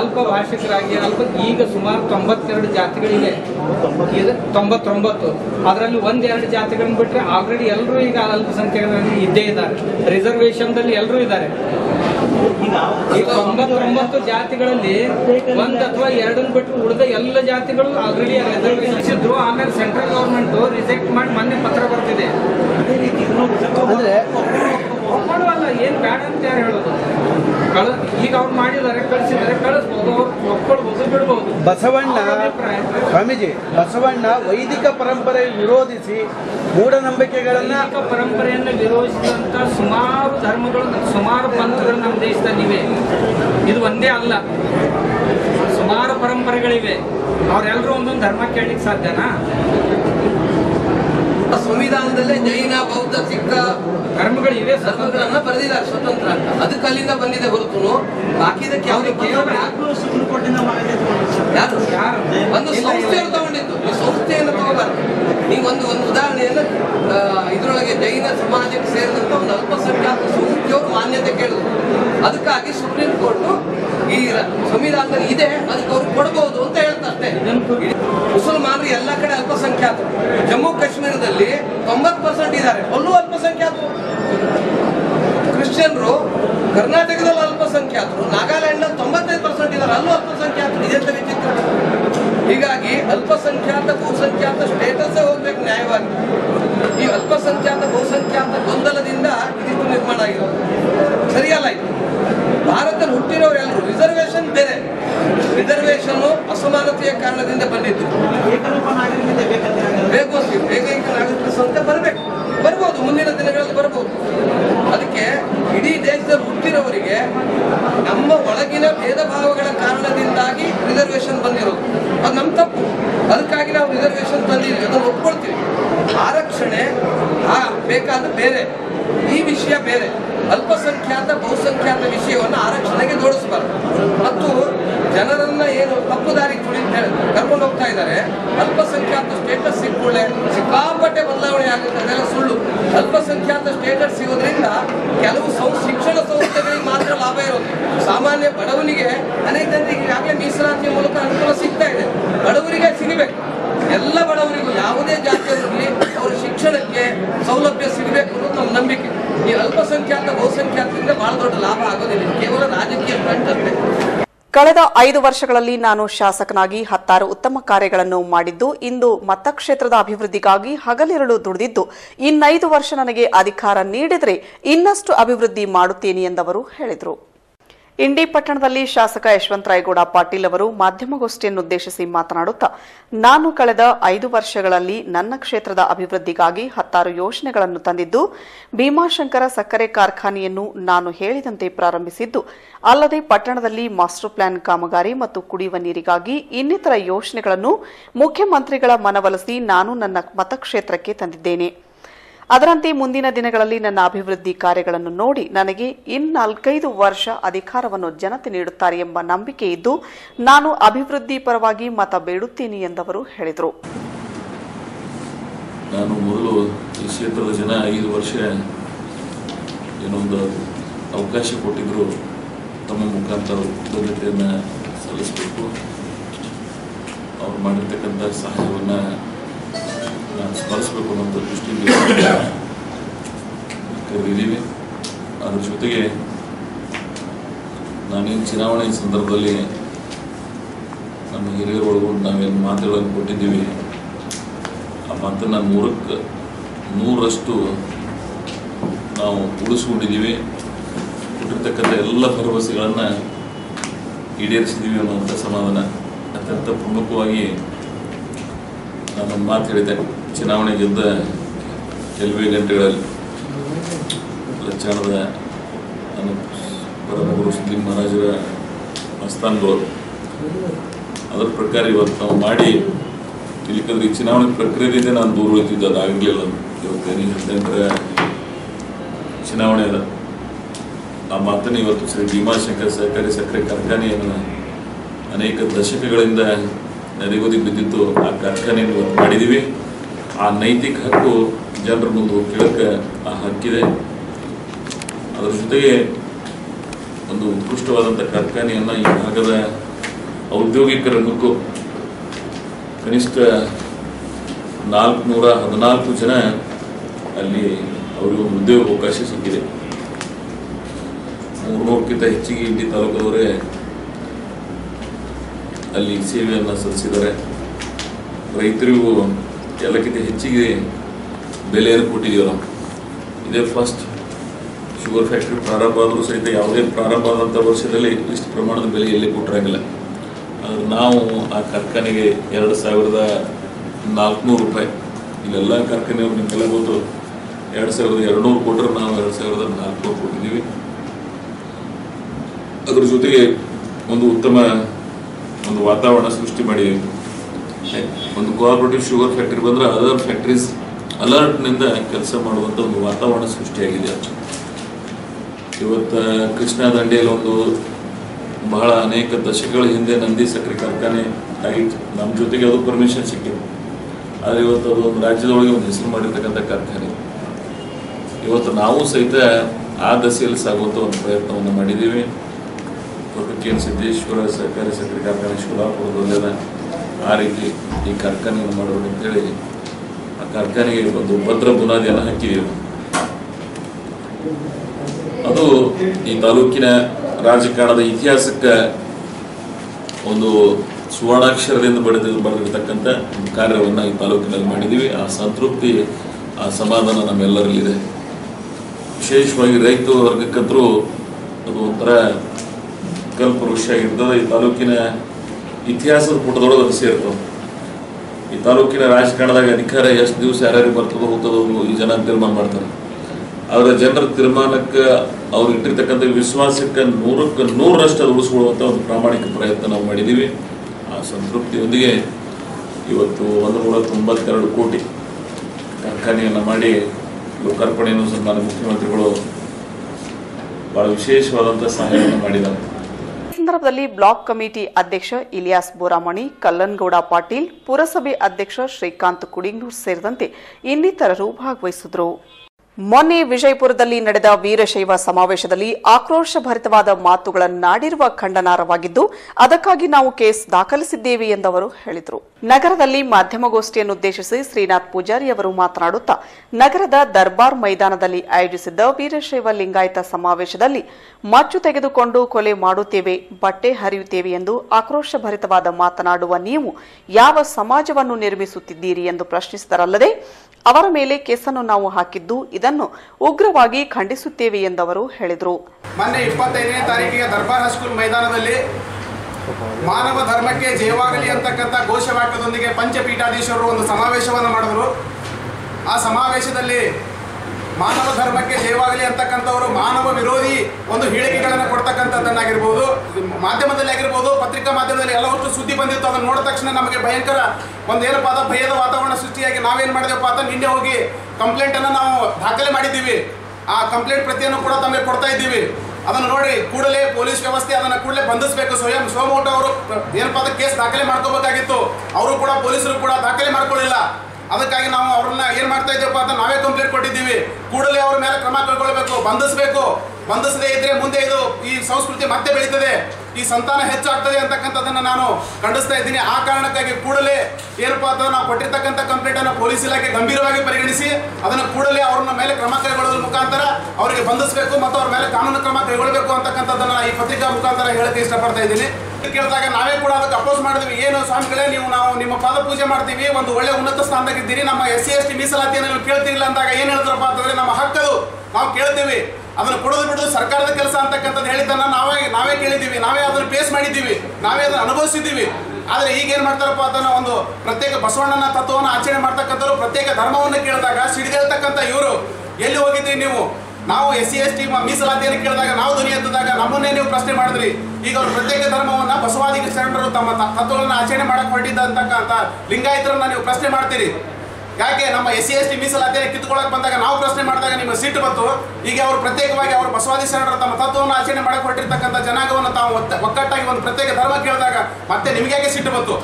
ಅಲ್ಪ ಭಾಷಿಕರಾಗಿ ಅಲ್ಪ ಈಗ ಸುಮಾರು ತೊಂಬತ್ತೆರಡು ಜಾತಿಗಳಿವೆ. ಇದು ತೊಂಬತ್ತೊಂಬತ್ತು. ಅದರಲ್ಲಿ ಒಂದೆರಡು ಜಾತಿಗಳನ್ನ ಬಿಟ್ರೆ ಆಲ್ರೆಡಿ ಎಲ್ಲರೂ ಈಗ ಅಲ್ಪಸಂಖ್ಯಾತರಲ್ಲಿ ಇದ್ದೇ ಇದ್ದಾರೆ. ರಿಸರ್ವೇಶನ್ದಲ್ಲಿ ಎಲ್ಲರೂ ಇದ್ದಾರೆ. ತೊಂಬತ್ತೊಂಬತ್ತು ಜಾತಿಗಳಲ್ಲಿ ಒಂದ್ ಅಥವಾ ಎರಡನ್ನು ಬಿಟ್ಟು ಉಳಿದ ಎಲ್ಲ ಜಾತಿಗಳು ಆಲ್ರೆಡಿ ರಿಸರ್ವೇಶನ್ ಇದ್ರು ಆಮೇಲೆ ಸೆಂಟ್ರಲ್ ಗವರ್ಮೆಂಟ್ ರಿಜೆಕ್ಟ್ ಮಾಡಿ ಮೊನ್ನೆ ಪತ್ರ ಬರ್ತಿದೆ. ಅಂದರೆ ಒಪ್ಕೊಳ್ಳುವಲ್ಲ ಏನ್ ಬೇಡ ಅಂತ ಯಾರು ಹೇಳೋದು? ಈಗ ಅವ್ರು ಮಾಡಿದ್ದಾರೆ ಕಳಿಸಿದ್ದಾರೆ ಕಳಿಸ್ಬೋದು ಅವ್ರು ಒಪ್ಕೊಳ್ಬೋದು ಬಿಡ್ಬೋದು. ಬಸವಣ್ಣ ಸ್ವಾಮೀಜಿ ಬಸವಣ್ಣ ವೈದಿಕ ಪರಂಪರೆ ವಿರೋಧಿಸಿ ಮೂಢನಂಬಿಕೆಗಳನ್ನ ಪರಂಪರೆಯನ್ನು ವಿರೋಧಿಸಿದಂತ ಸುಮಾರು ಧರ್ಮಗಳು ಸುಮಾರು ಪಂಥಗಳು ನಮ್ಮ ದೇಶದಲ್ಲಿವೆ ಇದು ಒಂದೇ ಅಲ್ಲ. ಸುಮಾರು ಪರಂಪರೆಗಳಿವೆ. ಅವರೆಲ್ಲರೂ ಒಂದೊಂದು ಧರ್ಮ ಕೇಳಲಿಕ್ಕೆ ಸಾಧ್ಯನಾ? ಸಂವಿಧಾನದಲ್ಲೇ ಜೈನ ಬೌದ್ಧ ಸಿಕ್ಕ ಧರ್ಮಗಳಿವೆ ಧರ್ಮಗಳನ್ನ ಬರೆದಿದ್ದಾರೆ ಸ್ವತಂತ್ರ ಅಂತ. ಅದಕ್ಕೆ ಅಲ್ಲಿಂದ ಬಂದಿದೆ ಹೊರತು. ಬಾಕಿದಕ್ಕೆ ಯಾವುದೇ ಕೇವಲ ಯಾರು ಯಾರು? ಒಂದು ಸಂಸ್ಥೆಯನ್ನು ತಗೊಂಡಿದ್ದು. ಈ ಸಂಸ್ಥೆಯನ್ನು ತಗೋಬಾರ್ದು. ನೀವು ಒಂದು ಒಂದು ಉದಾಹರಣೆಯನ್ನು ಇದ್ರೊಳಗೆ ಜೈನ ಸಮಾಜಕ್ಕೆ ಸೇರಿದಂತ ಒಂದು ಅಲ್ಪಸಂಖ್ಯಾತ ಸಂಸ್ಥೆಯವರು ಮಾನ್ಯತೆ ಕೇಳಿದ್ರು ಅದಕ್ಕಾಗಿ ಸುಪ್ರೀಂ ಕೋರ್ಟ್ ಈ ಸಂವಿಧಾನದಲ್ಲಿ ಇದೆ. ಅದಕ್ಕೆ ಅವ್ರು ಕೊಡಬಹುದು ಅಂತ ಹೇಳ್ತಾರೆ. ಅಷ್ಟೇ ಮುಸಲ್ಮಾನರು ಎಲ್ಲ ಕಡೆ ಅಲ್ಪಸಂಖ್ಯಾತರು. ಜಮ್ಮು ಕಾಶ್ಮೀರದಲ್ಲಿ ತೊಂಬತ್ತು ಪರ್ಸೆಂಟ್ ಇದ್ದಾರೆ. ಅಲ್ಲೂ ಅಲ್ಪಸಂಖ್ಯಾತರು. ಕ್ರಿಶ್ಚಿಯನ್ರು ಕರ್ನಾಟಕದಲ್ಲಿ ಅಲ್ಪಸಂಖ್ಯಾತರು, ನಾಗಾಲ್ಯಾಂಡ್ನಲ್ಲಿ ತೊಂಬತ್ತೈದು ಪರ್ಸೆಂಟ್ ಇದ್ದಾರೆ. ಅಲ್ಲೂ ಅಲ್ಪಸಂಖ್ಯಾತರು. ವಿಚಿತ್ರ. ಹೀಗಾಗಿ ಅಲ್ಪಸಂಖ್ಯಾತ, ಬಹುಸಂಖ್ಯಾತ ಸ್ಟೇಟಸ್ ಹೋಗ್ಬೇಕು ನ್ಯಾಯವಾಗಿ. ಈ ಅಲ್ಪಸಂಖ್ಯಾತ, ಬಹುಸಂಖ್ಯಾತ ಗೊಂದಲದಿಂದ ಇದಿಷ್ಟು ನಿರ್ಮಾಣ ಆಗಿರೋದು. ಸರಿಯಲ್ಲ ಇದು. ಭಾರತದಲ್ಲಿ ಹುಟ್ಟಿರೋರು ಎಲ್ಲರೂ ರಿಸರ್ವೇಶನ್ ಬೇರೆ. ರಿಸರ್ವೇಶನ್ ಅಸಮಾನತೆಯ ಕಾರಣದಿಂದ ಬಂದಿದ್ದು ಬೇಕು ಬರಬೇಕು. ಬರ್ಬೋದು, ಮುಂದಿನ ದಿನಗಳಲ್ಲಿ ಬರ್ಬೋದು. ಅದಕ್ಕೆ ಇಡೀ ದೇಶದ ಹುಟ್ಟಿರೋರಿಗೆ ನಮ್ಮ ಒಳಗಿನ ಭೇದ ಭಾವಗಳ ಕಾರಣದಿಂದಾಗಿ ರಿಸರ್ವೇಶನ್ ಬಂದಿರೋದು. ಅದು ನಮ್ಮ ತಪ್ಪು. ಅದಕ್ಕಾಗಿ ನಾವು ರಿಸರ್ವೇಶನ್ ತಂದಿದ್ದೀವಿ. ಅದನ್ನು ಒಪ್ಕೊಳ್ತೀವಿ. ಆರಕ್ಷಣೆ, ಆ, ಬೇಕಾದ ಬೇರೆ. ಈ ವಿಷಯ ಬೇರೆ. ಅಲ್ಪಸಂಖ್ಯಾತ, ಬಹುಸಂಖ್ಯಾತ ವಿಷಯವನ್ನು ಆರಕ್ಷಣೆಗೆ ಜೋಡಿಸಬಾರದು. ಮತ್ತು ಜನರನ್ನ ಏನು ತಪ್ಪು ದಾರಿ ತುಳಿ ಕರ್ಕೊಂಡು ಹೋಗ್ತಾ ಇದ್ದಾರೆ. ಅಲ್ಪಸಂಖ್ಯಾತ ಸ್ಟೇಟಸ್ ಸಿಕ್ಕೂಳೆ ಸಿಕ್ಕಾಪಟ್ಟೆ ಬದಲಾವಣೆ ಆಗುತ್ತೆ, ಅದೆಲ್ಲ ಸುಳ್ಳು. ಅಲ್ಪಸಂಖ್ಯಾತ ಸ್ಟೇಟಸ್ ಸಿಗೋದ್ರಿಂದ ಕೆಲವು ಸಂ, ಶಿಕ್ಷಣ ಸಂಸ್ಥೆಗಳಿಗೆ ಮಾತ್ರ ಲಾಭ ಇರೋದು. ಸಾಮಾನ್ಯ ಬಡವನಿಗೆ ಅನೇಕ ಜನರಿಗೆ ಈಗಾಗಲೇ ಮೀಸಲಾತಿಯ ಮೂಲಕ ಅನುಕೂಲ ಸಿಗ್ತಾ ಇದೆ. ಬಡವರಿಗೆ ಸಿಗಬೇಕು. ಎಲ್ಲ ಬಡವರಿಗೂ ಯಾವುದೇ ಜಾತಿಯಲ್ಲಿ ಅವರ ಶಿಕ್ಷಣಕ್ಕೆ ಸೌಲಭ್ಯ ಸಿಗಬೇಕು ಅನ್ನೋದು ನಮ್ಮ ನಂಬಿಕೆ. ಈ ಅಲ್ಪಸಂಖ್ಯಾತ, ಬಹುಸಂಖ್ಯಾತದಿಂದ ಬಹಳ ದೊಡ್ಡ ಲಾಭ ಆಗೋದಿಲ್ಲ. ಕೇವಲ ರಾಜಕೀಯ ಅಷ್ಟೇ ಕಳೆದ ಐದು ವರ್ಷಗಳಲ್ಲಿ ನಾನು ಶಾಸಕನಾಗಿ ಹತ್ತಾರು ಉತ್ತಮ ಕಾರ್ಯಗಳನ್ನು ಮಾಡಿದ್ದು, ಇಂದು ಮತಕ್ಷೇತ್ರದ ಅಭಿವೃದ್ಧಿಗಾಗಿ ಹಗಲಿರಳು ದುಡಿದಿದ್ದು, ಇನ್ನೈದು ವರ್ಷ ನನಗೆ ಅಧಿಕಾರ ನೀಡಿದರೆ ಇನ್ನಷ್ಟು ಅಭಿವೃದ್ಧಿ ಮಾಡುತ್ತೇನೆ ಎಂದವರು ಹೇಳಿದರು. ಇಂಡಿ ಪಟ್ಟಣದಲ್ಲಿ ಶಾಸಕ ಯಶವಂತರಾಯಗೌಡ ಪಾಟೀಲ್ ಅವರು ಮಾಧ್ಯಮಗೋಷ್ಠಿಯನ್ನುದ್ದೇಶಿಸಿ ಮಾತನಾಡುತ್ತಾ, ನಾನು ಕಳೆದ ಐದು ವರ್ಷಗಳಲ್ಲಿ ನನ್ನ ಕ್ಷೇತ್ರದ ಅಭಿವೃದ್ಧಿಗಾಗಿ ಹತ್ತಾರು ಯೋಜನೆಗಳನ್ನು ತಂದಿದ್ದು, ಭೀಮಾಶಂಕರ ಸಕ್ಕರೆ ಕಾರ್ಖಾನೆಯನ್ನು ನಾನು ಹೇಳಿದಂತೆ ಪ್ರಾರಂಭಿಸಿದ್ದು, ಅಲ್ಲದೆ ಪಟ್ಟಣದಲ್ಲಿ ಮಾಸ್ಟರ್ ಪ್ಲಾನ್ ಕಾಮಗಾರಿ ಮತ್ತು ಕುಡಿಯುವ ನೀರಿಗಾಗಿ ಇನ್ನಿತರ ಯೋಜನೆಗಳನ್ನು ಮುಖ್ಯಮಂತ್ರಿಗಳ ಮನವೊಲಿಸಿ ನಾನು ನನ್ನ ಮತಕ್ಷೇತ್ರಕ್ಕೆ ತಂದಿದ್ದೇನೆ. ಅದರಂತೆ ಮುಂದಿನ ದಿನಗಳಲ್ಲಿ ನನ್ನ ಅಭಿವೃದ್ಧಿ ಕಾರ್ಯಗಳನ್ನು ನೋಡಿ ನನಗೆ ಇನ್ನಾಲ್ಕೈದು ವರ್ಷ ಅಧಿಕಾರವನ್ನು ಜನತೆ ನೀಡುತ್ತಾರೆ ಎಂಬ ನಂಬಿಕೆ ಇದ್ದು ನಾನು ಅಭಿವೃದ್ಧಿ ಪರವಾಗಿ ಮತ ಬೇಡುತ್ತೇನೆ ಎಂದವರು ಹೇಳಿದರು. ನಾನು ಮೊದಲು ಈ ಕ್ಷೇತ್ರದ ಜನ ಐದು ವರ್ಷ ಏನೊಂದು ಅವಕಾಶ ಕೊಟ್ಟಿದ್ರು, ತಮ್ಮ ಮುಖಾಂತರ ಕೃತಜ್ಞತೆಯನ್ನು ಸಲ್ಲಿಸಬೇಕು. ಅವ್ರು ಮಾಡಿರ್ತಕ್ಕಂಥ ಸಹಾಯವನ್ನು ಸ್ಮರಿಸಬೇಕು ಅನ್ನೋಂಥ ದೃಷ್ಟಿಯಿಂದ ಕರೆದಿದ್ದೀವಿ ಅದ್ರ ಜೊತೆಗೆ ನಾನೇನು ಚುನಾವಣೆ ಸಂದರ್ಭದಲ್ಲಿ ನಮ್ಮ ಹಿರಿಯರು ಒಳಗೊಂಡು ನಾವೇನು ಮಾತುಗಳನ್ನು ಕೊಟ್ಟಿದ್ದೀವಿ ಆ ಮಾತನ್ನು ನೂರಕ್ಕೆ ನೂರಷ್ಟು ನಾವು ಉಳಿಸ್ಕೊಂಡಿದ್ದೀವಿ ಕೊಟ್ಟಿರ್ತಕ್ಕಂಥ ಎಲ್ಲ ಭರವಸೆಗಳನ್ನು ಈಡೇರಿಸಿದ್ದೀವಿ ಅನ್ನುವಂಥ ಸಮಾಧಾನ ಅತ್ಯಂತ ಪ್ರಮುಖವಾಗಿ ನಾನು ಮಾತು ಹೇಳಿದೆ ಚುನಾವಣೆ ಗೆದ್ದ ಕೆಲವೇ ಗಂಟೆಗಳಲ್ಲಿ ನನ್ನ ಪರಮಗುರು ಸುದ್ದಿ ಮಹಾರಾಜರ ಮಸ್ತಾನ್ಗಳು ಅದರ ಪ್ರಕಾರ ಇವತ್ತು ನಾವು ಮಾಡಿ ಇಲ್ಲಿಕಂದ್ರೆ ಈ ಚುನಾವಣೆ ಪ್ರಕ್ರಿಯೆಯಿಂದ ನಾನು ದೂರ ಉಳಿತಿದ್ದೆ ಅದಾಗಲಿಲ್ಲ ಇವತ್ತೇನು ಹದಿನೆಂಟರ ಚುನಾವಣೆ ಅದ ಆ ಮಾತನ್ನು ಇವತ್ತು ಶ್ರೀ ಭೀಮಾಶಂಕರ್ ಸಹಕಾರಿ ಸಕ್ಕರೆ ಕಾರ್ಖಾನೆಯನ್ನು ಅನೇಕ ದಶಕಗಳಿಂದ ನೆನೆಗುದಿ ಬಿದ್ದಿತ್ತು. ಆ ಕಾರ್ಖಾನೆಯನ್ನು ಇವತ್ತು ಮಾಡಿದ್ದೀವಿ ಆ ನೈತಿಕ ಹಕ್ಕು ಜನರ ಮುಂದೆ ಹೋಗಿ ಆ ಹಕ್ಕಿದೆ. ಅದರ ಜೊತೆಗೆ ಒಂದು ಉತ್ಕೃಷ್ಟವಾದಂಥ ಕಾರ್ಖಾನೆಯನ್ನು ಈ ಭಾಗದ ಔದ್ಯೋಗಿಕ ರಂಗಕ್ಕೂ ಕನಿಷ್ಠ ನಾಲ್ಕುನೂರ ಹದಿನಾಲ್ಕು ಜನ ಅಲ್ಲಿ ಅವರಿಗೆ ಒಂದು ಉದ್ಯೋಗ ಅವಕಾಶ ಸಿಕ್ಕಿದೆ. ಮೂರ್ನೂರಕ್ಕಿಂತ ಹೆಚ್ಚಿಗೆ ಇಂಡಿ ತಾಲೂಕದವರೇ ಅಲ್ಲಿ ಸೇವೆಯನ್ನು ಸಲ್ಲಿಸಿದ್ದಾರೆ. ರೈತರಿಗೂ ಎಲ್ಲಕ್ಕಿಂತ ಹೆಚ್ಚಿಗೆ ಬೆಲೆಯನ್ನು ಕೊಟ್ಟಿದ್ದೀವಿ ನಾವು. ಇದೇ ಫಸ್ಟ್ ಶುಗರ್ ಫ್ಯಾಕ್ಟ್ರಿ ಪ್ರಾರಂಭ ಆದರೂ ಸಹಿತ ಯಾವುದೇ ಪ್ರಾರಂಭ ಆದಂಥ ವರ್ಷದಲ್ಲಿ ಇಷ್ಟು ಪ್ರಮಾಣದ ಬೆಲೆ ಎಲ್ಲಿ ಕೊಟ್ಟಿರಂಗಿಲ್ಲ ಆದರೆ ನಾವು ಆ ಕಾರ್ಖಾನೆಗೆ ಎರಡು ಸಾವಿರದ ನಾಲ್ಕುನೂರು ರೂಪಾಯಿ. ಇಲ್ಲೆಲ್ಲ ಕಾರ್ಖಾನೆಯವ್ರು ನಿಮಗೆಲ್ಲ ಗೊತ್ತು ಎರಡು ಸಾವಿರದ ಎರಡುನೂರು ಕೊಟ್ಟರೆ ನಾವು ಎರಡು ಸಾವಿರದ ನಾಲ್ಕುನೂರು ಕೊಟ್ಟಿದ್ದೀವಿ. ಅದ್ರ ಜೊತೆಗೆ ಒಂದು ಉತ್ತಮ ಒಂದು ವಾತಾವರಣ ಸೃಷ್ಟಿ ಮಾಡಿದ್ದೀವಿ ಒಂದು ಕೋಆಪರೇಟಿವ್ ಶುಗರ್ ಫ್ಯಾಕ್ಟರಿ ಬಂದರೆ ಅದರ್ ಫ್ಯಾಕ್ಟ್ರೀಸ್ ಅಲರ್ಟ್ನಿಂದ ಕೆಲಸ ಮಾಡುವಂಥ ಒಂದು ವಾತಾವರಣ ಸೃಷ್ಟಿಯಾಗಿದೆ. ಇವತ್ತು ಕೃಷ್ಣಾ ದಂಡೆಯಲ್ಲಿ ಒಂದು ಬಹಳ ಅನೇಕ ದಶಕಗಳ ಹಿಂದೆ ನಂದಿ ಸಕ್ಕರೆ ಕಾರ್ಖಾನೆ ಆಗಿತ್ತು ನಮ್ಮ ಜೊತೆಗೆ ಅದು ಪರ್ಮಿಷನ್ ಸಿಕ್ಕಿದೆ. ಆದರೆ ಇವತ್ತು ಅದು ಒಂದು ರಾಜ್ಯದೊಳಗೆ ಒಂದು ಹೆಸರು ಮಾಡಿರ್ತಕ್ಕಂಥ ಕಾರ್ಖಾನೆ. ಇವತ್ತು ನಾವು ಸಹಿತ ಆ ದಸೆಯಲ್ಲಿ ಸಾಗುವಂಥ ಒಂದು ಪ್ರಯತ್ನವನ್ನು ಮಾಡಿದ್ದೀವಿ. ಕೆ ಎನ್ ಸಿದ್ದೇಶ್ವರ ಸರ್ಕಾರಿ ಸಕ್ಕರೆ ಕಾರ್ಖಾನೆ ಶೋಲಾಪುರದಲ್ಲೆಲ್ಲ ಆ ರೀತಿ ಈ ಕಾರ್ಖಾನೆಯನ್ನು ಮಾಡೋಣ ಅಂತೇಳಿ ಆ ಕಾರ್ಖಾನೆಗೆ ಒಂದು ಭದ್ರ ಬುನಾದಿಯನ್ನು ಹಾಕಿದ್ದೀವಿ. ಅದು ಈ ತಾಲೂಕಿನ ರಾಜಕಾರಣದ ಇತಿಹಾಸಕ್ಕೆ ಒಂದು ಸುವರ್ಣಾಕ್ಷರದಿಂದ ಬರೆದ ಬರೆದಿರ್ತಕ್ಕಂಥ ಕಾರ್ಯವನ್ನು ಈ ತಾಲೂಕಿನಲ್ಲಿ ಮಾಡಿದ್ದೀವಿ. ಆ ಸಂತೃಪ್ತಿ, ಆ ಸಮಾಧಾನ ನಮ್ಮೆಲ್ಲರಲ್ಲಿದೆ. ವಿಶೇಷವಾಗಿ ರೈತ ವರ್ಗಕ್ಕಂತರೂ ಅದು ಒಂಥರ ಕಲ್ಪವೃಕ್ಷ ಆಗಿರ್ತದೆ ಈ ತಾಲೂಕಿನ ಇತಿಹಾಸದ ಪುಟದೊಳಗೆ ಅದು ಸೇರ್ತವೆ ಈ ತಾಲೂಕಿನ ರಾಜಕಾರಣದಾಗ ಅಧಿಕಾರ ಎಷ್ಟು ದಿವಸ ಯಾರ್ಯಾರಿಗೆ ಬರ್ತದೋ ಹೋಗ್ತದೋ ಈ ಜನ ತೀರ್ಮಾನ ಮಾಡ್ತಾರೆ. ಆದರೆ ಜನರ ತೀರ್ಮಾನಕ್ಕೆ ಅವ್ರು ಇಟ್ಟಿರ್ತಕ್ಕಂಥ ವಿಶ್ವಾಸಕ್ಕೆ ನೂರಕ್ಕೆ ನೂರರಷ್ಟು ಅದು ಉಳಿಸ್ಕೊಳ್ಳುವಂಥ ಒಂದು ಪ್ರಾಮಾಣಿಕ ಪ್ರಯತ್ನ ನಾವು ಮಾಡಿದ್ದೀವಿ ಆ ಸಂತೃಪ್ತಿಯೊಂದಿಗೆ ಇವತ್ತು ಒಂದು ನೂರ ತೊಂಬತ್ತೆರಡು ಕೋಟಿ ಕಾರ್ಖಾನೆಯನ್ನು ಮಾಡಿ ಲೋಕಾರ್ಪಣೆಯನ್ನು ಸನ್ಮಾನ ಮುಖ್ಯಮಂತ್ರಿಗಳು ಬಹಳ ವಿಶೇಷವಾದಂಥ ಸಹಾಯವನ್ನು ಮಾಡಿದ್ದಾರೆ. ಸಂದರ್ಭದಲ್ಲಿ ಬ್ಲಾಕ್ ಕಮಿಟಿ ಅಧ್ಯಕ್ಷ ಇಲಿಯಾಸ್ ಬೋರಾಮಣಿ, ಕಲ್ಲನ್ಗೌಡ ಪಾಟೀಲ್, ಪುರಸಭೆ ಅಧ್ಯಕ್ಷ ಶ್ರೀಕಾಂತ್ ಕುಡಿಂಗೂರ್ ಸೇರಿದಂತೆ ಇನ್ನಿತರರು ಭಾಗವಹಿಸಿದರು ಮೊನ್ನೆ ವಿಜಯಪುರದಲ್ಲಿ ನಡೆದ ವೀರಶೈವ ಸಮಾವೇಶದಲ್ಲಿ ಆಕ್ರೋಶಭರಿತವಾದ ಮಾತುಗಳನ್ನಾಡಿರುವ ಖಂಡನಾರವಾಗಿದ್ದು, ಅದಕ್ಕಾಗಿ ನಾವು ಕೇಸ್ ದಾಖಲಿಸಿದ್ದೇವೆ ಎಂದವರು ಹೇಳಿದರು. ನಗರದಲ್ಲಿ ಮಾಧ್ಯಮಗೋಷ್ಠಿಯನ್ನುದ್ದೇಶಿಸಿ ಶ್ರೀನಾಥ್ ಪೂಜಾರಿ ಅವರು ಮಾತನಾಡುತ್ತಾ, ನಗರದ ದರ್ಬಾರ್ ಮೈದಾನದಲ್ಲಿ ಆಯೋಜಿಸಿದ್ದ ವೀರಶೈವ ಲಿಂಗಾಯತ ಸಮಾವೇಶದಲ್ಲಿ ಮಚ್ಚು ತೆಗೆದುಕೊಂಡು ಕೊಲೆ ಮಾಡುತ್ತೇವೆ, ಬಟ್ಟೆ ಹರಿಯುತ್ತೇವೆ ಎಂದು ಆಕ್ರೋಶಭರಿತವಾದ ಮಾತನಾಡುವ ನೀವು ಯಾವ ಸಮಾಜವನ್ನು ನಿರ್ಮಿಸುತ್ತಿದ್ದೀರಿ ಎಂದು ಪ್ರಶ್ನಿಸಿದರಲ್ಲದೆ ಅವರ ಮೇಲೆ ಕೇಸನ್ನು ನಾವು ಹಾಕಿದ್ದು ಇದನ್ನು ಉಗ್ರವಾಗಿ ಖಂಡಿಸುತ್ತೇವೆ ಎಂದವರು ಹೇಳಿದರು. ಮೊನ್ನೆ ಇಪ್ಪತ್ತೈದನೇ ತಾರೀಕಿಗೆ ದರ್ಬಾರ್ ಹೈಸ್ಕೂಲ್ ಮೈದಾನದಲ್ಲಿ ಮಾನವ ಧರ್ಮಕ್ಕೆ ಜಯವಾಗಲಿ ಅಂತಕ್ಕಂಥ ಘೋಷವಾಕ್ಯದೊಂದಿಗೆ ಪಂಚಪೀಠಾಧೀಶರು ಒಂದು ಸಮಾವೇಶವನ್ನು ಮಾಡಿದರು. ಆ ಸಮಾವೇಶದಲ್ಲಿ ಮಾನವ ಧರ್ಮಕ್ಕೆ ಜಯವಾಗಲಿ ಅಂತಕ್ಕಂಥವರು ಮಾನವ ವಿರೋಧಿ ಒಂದು ಹೇಳಿಕೆಗಳನ್ನು ಕೊಡ್ತಕ್ಕಂಥದ್ದನ್ನಾಗಿರ್ಬೋದು ಮಾಧ್ಯಮದಲ್ಲಿ ಆಗಿರ್ಬೋದು, ಪತ್ರಿಕಾ ಮಾಧ್ಯಮದಲ್ಲಿ ಎಲ್ಲವಷ್ಟು ಸುದ್ದಿ ಬಂದಿತ್ತು, ಅದನ್ನು ನೋಡಿದ ತಕ್ಷಣ ನಮಗೆ ಭಯಂಕರ ಒಂದು ಏನಪ್ಪ ಅದ ಭಯದ ವಾತಾವರಣ ಸೃಷ್ಟಿಯಾಗಿ ನಾವೇನು ಮಾಡಿದೆವಪ್ಪ ಅಂತ ನಿನ್ನೆ ಹೋಗಿ ಕಂಪ್ಲೇಂಟನ್ನು ನಾವು ದಾಖಲೆ ಮಾಡಿದ್ದೀವಿ. ಆ ಕಂಪ್ಲೇಂಟ್ ಪ್ರತಿಯನ್ನು ಕೂಡ ತಮಗೆ ಕೊಡ್ತಾ ಇದ್ದೀವಿ. ಅದನ್ನು ನೋಡಿ ಕೂಡಲೇ ಪೊಲೀಸ್ ವ್ಯವಸ್ಥೆ ಅದನ್ನು ಕೂಡಲೇ ಬಂಧಿಸಬೇಕು. ಸ್ವಯಂ ಸೋಮೋಟ ಅವರು ಏನಪ್ಪ ಅದಕ್ಕೆ ಕೇಸ್ ದಾಖಲೆ ಮಾಡ್ಕೋಬೇಕಾಗಿತ್ತು. ಅವರು ಕೂಡ ಪೊಲೀಸರು ಕೂಡ ದಾಖಲೆ ಮಾಡ್ಕೊಳ್ಳಿಲ್ಲ. ಅದಕ್ಕಾಗಿ ನಾವು ಅವ್ರನ್ನ ಏನ್ ಮಾಡ್ತಾ ಇದ್ದೇವಪ್ಪ ಅಂತ ನಾವೇ ಕಂಪ್ಲೇಂಟ್ ಕೊಟ್ಟಿದ್ದೀವಿ. ಕೂಡಲೇ ಅವ್ರ ಮೇಲೆ ಕ್ರಮ ಕೈಗೊಳ್ಳಬೇಕು, ಬಂಧಿಸಬೇಕು. ಬಂಧಿಸದೇ ಇದ್ರೆ ಮುಂದೆ ಇದು ಈ ಸಂಸ್ಕೃತಿ ಮತ್ತೆ ಬೆಳೀತದೆ. ಈ ಸಂತಾನ ಹೆಚ್ಚಾಗ್ತದೆ ಅಂತಕ್ಕಂಥದ್ದನ್ನು ನಾನು ಖಂಡಿಸ್ತಾ ಇದ್ದೀನಿ. ಆ ಕಾರಣಕ್ಕಾಗಿ ಕೂಡಲೇ ಏನಪ್ಪ ಅಂತ ನಾವು ಕೊಟ್ಟಿರ್ತಕ್ಕಂಥ ಕಂಪ್ಲೇಂಟ್ ಅನ್ನು ಪೊಲೀಸ್ ಇಲಾಖೆ ಗಂಭೀರವಾಗಿ ಪರಿಗಣಿಸಿ, ಅದನ್ನು ಕೂಡಲೇ ಅವ್ರನ್ನ ಮೇಲೆ ಕ್ರಮ ಕೈಗೊಳ್ಳೋದ್ರ ಮುಖಾಂತರ ಅವರಿಗೆ ಬಂಧಿಸಬೇಕು ಮತ್ತು ಅವ್ರ ಮೇಲೆ ಕಾನೂನು ಕ್ರಮ ಕೈಗೊಳ್ಳಬೇಕು ಅಂತಕ್ಕಂಥದ್ದನ್ನು ಈ ಪತ್ರಿಕಾ ಮುಖಾಂತರ ಹೇಳಕ್ಕೆ ಇಷ್ಟಪಡ್ತಾ ಇದ್ದೀನಿ. ಕೇಳಿದಾಗ ನಾವೇ ಕೂಡ ಅದಕ್ಕೆ ಅಪೋಸ್ ಮಾಡಿದ್ವಿ. ಏನು ಸ್ವಾಮಿಗಳೇ, ನೀವು ನಾವು ನಿಮ್ಮ ಪಾದ ಪೂಜೆ ಮಾಡ್ತೀವಿ, ಒಂದು ಒಳ್ಳೆ ಉನ್ನತ ಸ್ಥಾನದಾಗಿದ್ದೀರಿ. ನಮ್ಮ ಎಸ್ ಸಿ, ಎಸ್ ಟಿ ಮೀಸಲಾತಿಯನ್ನು ನೀವು ಕೇಳ್ತಿಲ್ಲ ಅಂದಾಗ ಏನು ಹೇಳ್ತಾರಪ್ಪ ಅಂತಂದ್ರೆ, ನಮ್ಮ ಹಕ್ಕದು ನಾವು ಕೇಳ್ತೀವಿ. ಅದನ್ನು ಕೊಡೋದು ಬಿಡೋದು ಸರ್ಕಾರದ ಕೆಲಸ ಅಂತಕ್ಕಂಥದ್ದು ಹೇಳಿದ್ದನ್ನ ನಾವೇ ನಾವೇ ಕೇಳಿದ್ದೀವಿ. ನಾವೇ ಅದನ್ನು ಫೇಸ್ ಮಾಡಿದ್ದೀವಿ. ನಾವೇ ಅದನ್ನು ಅನುಭವಿಸಿದ್ದೀವಿ. ಆದರೆ ಈಗ ಏನು ಮಾಡ್ತಾರಪ್ಪ ಅದನ್ನು ಒಂದು ಪ್ರತ್ಯೇಕ ಬಸವಣ್ಣನ ತತ್ವವನ್ನು ಆಚರಣೆ ಮಾಡ್ತಕ್ಕಂಥವ್ರು ಪ್ರತ್ಯೇಕ ಧರ್ಮವನ್ನು ಕೇಳಿದಾಗ ಸಿಡಿದೇಳ್ತಕ್ಕಂಥ ಇವರು, ಎಲ್ಲಿ ಹೋಗಿದ್ದೀವಿ ನೀವು? ನಾವು ಎಸ್ ಸಿ, ಎಸ್ ಟಿ ಮೀಸಲಾತಿಯನ್ನು ಕೇಳಿದಾಗ, ನಾವು ಧ್ವನಿ ಎತ್ತಿದಾಗ ನಮ್ಮನ್ನೇ ನೀವು ಪ್ರಶ್ನೆ ಮಾಡಿದ್ರಿ. ಈಗ ಅವರು ಪ್ರತ್ಯೇಕ ಧರ್ಮವನ್ನು ಬಸವಾದಿ ಶರಣರು ತಮ್ಮ ತತ್ವಗಳನ್ನ ಆಚರಣೆ ಮಾಡಕ್ಕೆ ಹೊರಟಿದ್ದಂತಕ್ಕಂಥ ಲಿಂಗಾಯತರನ್ನ ನೀವು ಪ್ರಶ್ನೆ ಮಾಡ್ತೀರಿ. ಯಾಕೆ ನಮ್ಮ ಎಸ್ ಸಿ ಎಸ್ ಟಿ ಮೀಸಲಾತಿಯನ್ನು ಕಿತ್ಕೊಳ್ಳೋಕೆ ಬಂದಾಗ ನಾವು ಪ್ರಶ್ನೆ ಮಾಡಿದಾಗ ನಿಮ್ಮ ಸಿಟ್ಟು ಬಂತು. ಈಗ ಅವರು ಪ್ರತ್ಯೇಕವಾಗಿ ಅವರು ಬಸವಾದಿ ಶರಣರ ತಮ್ಮ ತತ್ವವನ್ನು ಆಚರಣೆ ಮಾಡಿಕೊಟ್ಟಿರ್ತಕ್ಕಂಥ ಜನಾಂಗವನ್ನು ತಾವು ಒಕ್ಕಟ್ಟಾಗಿ ಒಂದು ಪ್ರತ್ಯೇಕ ಧರ್ಮ ಕೇಳಿದಾಗ ಮತ್ತೆ ನಿಮ್ಗೆ ಯಾಕೆ ಬಂತು?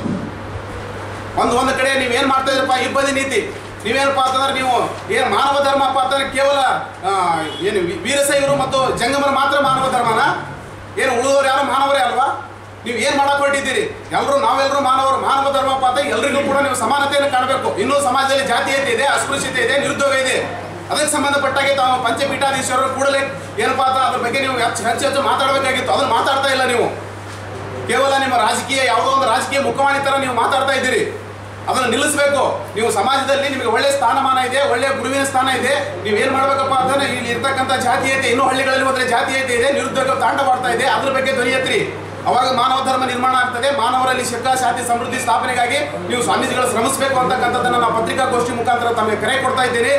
ಒಂದು ಒಂದು ಕಡೆ ನೀವೇನ್ ಮಾಡ್ತಾ ಇದ್ರಪ್ಪ ಇಬ್ಬದಿ ನೀತಿ. ನೀವೇನಪ್ಪ ಅಂತಂದ್ರೆ ನೀವು ಏನು ಮಾನವ ಧರ್ಮಪ್ಪ ಅಂತಂದ್ರೆ ಕೇವಲ ಏನು ವೀರಸೈವರು ಮತ್ತು ಜಂಗಮರು ಮಾತ್ರ ಮಾನವ ಧರ್ಮನ? ಏನು ಉಳಿದವರು ಯಾರು? ಮಾನವರೇ ಅಲ್ವಾ? ನೀವು ಏನು ಮಾಡಕ್ ಹೊರಟಿದ್ದೀರಿ ಎಲ್ಲರೂ ನಾವೆಲ್ಲರೂ ಮಾನವರು, ಮಾನವ ಧರ್ಮಪ್ಪ ಅಂತ ಎಲ್ರಿಗೂ ಕೂಡ ನೀವು ಸಮಾನತೆಯನ್ನು ಕಾಣಬೇಕು. ಇನ್ನೂ ಸಮಾಜದಲ್ಲಿ ಜಾತೀಯತೆ ಇದೆ, ಅಸ್ಪೃಶ್ಯತೆ ಇದೆ, ನಿರುದ್ಯೋಗ ಇದೆ. ಅದಕ್ಕೆ ಸಂಬಂಧಪಟ್ಟಾಗೆ ತಾವು ಪಂಚಪೀಠಾಧೀಶರು, ಕೂಡಲೇ ಏನಪ್ಪಾ ಅಂತ ಅದ್ರ ಬಗ್ಗೆ ನೀವು ಹೆಚ್ಚು ಹೆಚ್ಚು ಹೆಚ್ಚು ಮಾತಾಡಬೇಕಾಗಿತ್ತು. ಅದನ್ನು ಮಾತಾಡ್ತಾ ಇಲ್ಲ ನೀವು. ಕೇವಲ ನಿಮ್ಮ ರಾಜಕೀಯ, ಯಾವುದೋ ಒಂದು ರಾಜಕೀಯ ಮುಖವಾಣಿ ತರ ನೀವು ಮಾತಾಡ್ತಾ ಇದ್ದೀರಿ. ಅದನ್ನು ನಿಲ್ಲಿಸಬೇಕು. ನೀವು ಸಮಾಜದಲ್ಲಿ ನಿಮಗೆ ಒಳ್ಳೆ ಸ್ಥಾನಮಾನ ಇದೆ, ಒಳ್ಳೆ ಗುರುವಿನ ಸ್ಥಾನ ಇದೆ. ನೀವು ಏನು ಮಾಡಬೇಕಪ್ಪ ಅಂತಂದ್ರೆ ಇಲ್ಲಿ ಇರ್ತಕ್ಕಂಥ ಜಾತೀಯತೆ, ಇನ್ನೂ ಹಳ್ಳಿಗಳಲ್ಲಿ ಹೋದ್ರೆ ಜಾತೀಯತೆ ಇದೆ, ನಿರುದ್ಯೋಗ ತಾಂಡವಾಡ್ತಾ ಇದೆ. ಅದ್ರ ಬಗ್ಗೆ ದೊರೆಯತ್ರಿ ಅವಾಗ ಮಾನವ ಧರ್ಮ ನಿರ್ಮಾಣ ಆಗ್ತದೆ. ಮಾನವರಲ್ಲಿ ಶಿಕ್ಷಣ ಶಾಂತಿ ಸಮೃದ್ಧಿ ಸ್ಥಾಪನೆಗಾಗಿ ನೀವು ಸ್ವಾಮೀಜಿಗಳು ಶ್ರಮಿಸಬೇಕು ಅಂತಕ್ಕಂಥದ್ದನ್ನು ನಾವು ಪತ್ರಿಕಾಗೋಷ್ಠಿ ಮುಖಾಂತರ ತಮಗೆ ಕರೆ ಕೊಡ್ತಾ ಇದ್ದೀನಿ.